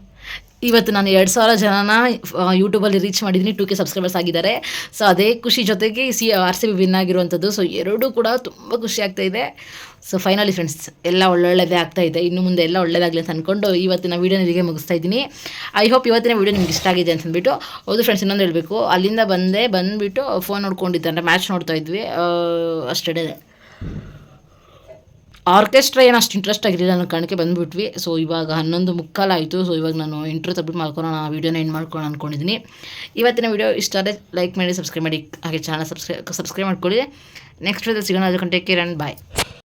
ಇವತ್ತು ನಾನು ಎರಡು ಸಾವಿರ ಜನನ ಯೂಟ್ಯೂಬಲ್ಲಿ ರೀಚ್ ಮಾಡಿದ್ದೀನಿ. ಟು ಕೆ ಸಬ್ಸ್ಕ್ರೈಬರ್ಸ್ ಆಗಿದ್ದಾರೆ. ಸೊ ಅದೇ ಖುಷಿ ಜೊತೆಗೆ C R C B win ಆಗಿರುವಂಥದ್ದು. ಸೊ ಎರಡೂ ಕೂಡ ತುಂಬ ಖುಷಿ ಆಗ್ತಾ ಇದೆ. ಸೊ ಫೈನಲಿ ಫ್ರೆಂಡ್ಸ್ ಎಲ್ಲ ಒಳ್ಳೊಳ್ಳೆದೇ ಇದೆ. ಇನ್ನು ಮುಂದೆ ಎಲ್ಲ ಒಳ್ಳೇದಾಗಲಿ ಅಂತ ಅಂದ್ಕೊಂಡು ಇವತ್ತಿನ ವೀಡಿಯೋನ ಇಲ್ಲಿಗೆ ಮುಗಿಸ್ತಾ ಇದ್ದೀನಿ. ಐ ಹೋಪ್ ಇವತ್ತಿನ ವೀಡಿಯೋ ನಿಮ್ಗೆ ಇಷ್ಟ ಆಗಿದೆ ಅಂತ ಅಂದ್ಬಿಟ್ಟು, ಹೌದು ಫ್ರೆಂಡ್ಸ್ ಇನ್ನೊಂದು ಹೇಳಬೇಕು. ಅಲ್ಲಿಂದ ಬಂದೆ, ಬಂದುಬಿಟ್ಟು ಫೋನ್ ನೋಡ್ಕೊಂಡಿದ್ದೆ, ಅಂದರೆ ಮ್ಯಾಚ್ ನೋಡ್ತಾ ಇದ್ವಿ. ಅಷ್ಟೇ. ಆರ್ಕೆಸ್ಟ್ರಾ ಏನು ಅಷ್ಟು ಇಂಟ್ರೆಸ್ಟ್ ಆಗಿರಲಿಲ್ಲ ಅನ್ನೋ ಕಾರಣಕ್ಕೆ ಬಂದುಬಿಟ್ವಿ. ಸೊ ಇವಾಗ ಹನ್ನೊಂದು ಮುಕ್ಕಾಲಾಯಿತು ಸೊ ಇವಾಗ ನಾನು ಇಂಟ್ರೋ ಮಾಡ್ಕೊಳೋಣ, ಆ ವೀಡಿಯೋನ ಏನು ಮಾಡ್ಕೊಳ್ಳೋಣ ಅಂದ್ಕೊಂಡಿದ್ದೀನಿ ಇವತ್ತಿನ ವೀಡಿಯೋ ಇಷ್ಟ ಆದರೆ ಲೈಕ್ ಮಾಡಿ ಸಬ್ಸ್ಕ್ರೈಬ್ ಮಾಡಿ, ಹಾಗೆ ಚಾನಲ್ ಸಬ್ಸ್ಕ್ರೈಬ್ ಸಬ್ಸ್ಕ್ರೈಬ್ ಮಾಡ್ಕೊಳ್ಳಿ. ನೆಕ್ಸ್ಟ್ ವಿಡಿಯೋ ಸಿಗೋಣ ಅದಕ್ಕೆ ಕೇರ್ ಆ್ಯಂಡ್ ಬಾಯ್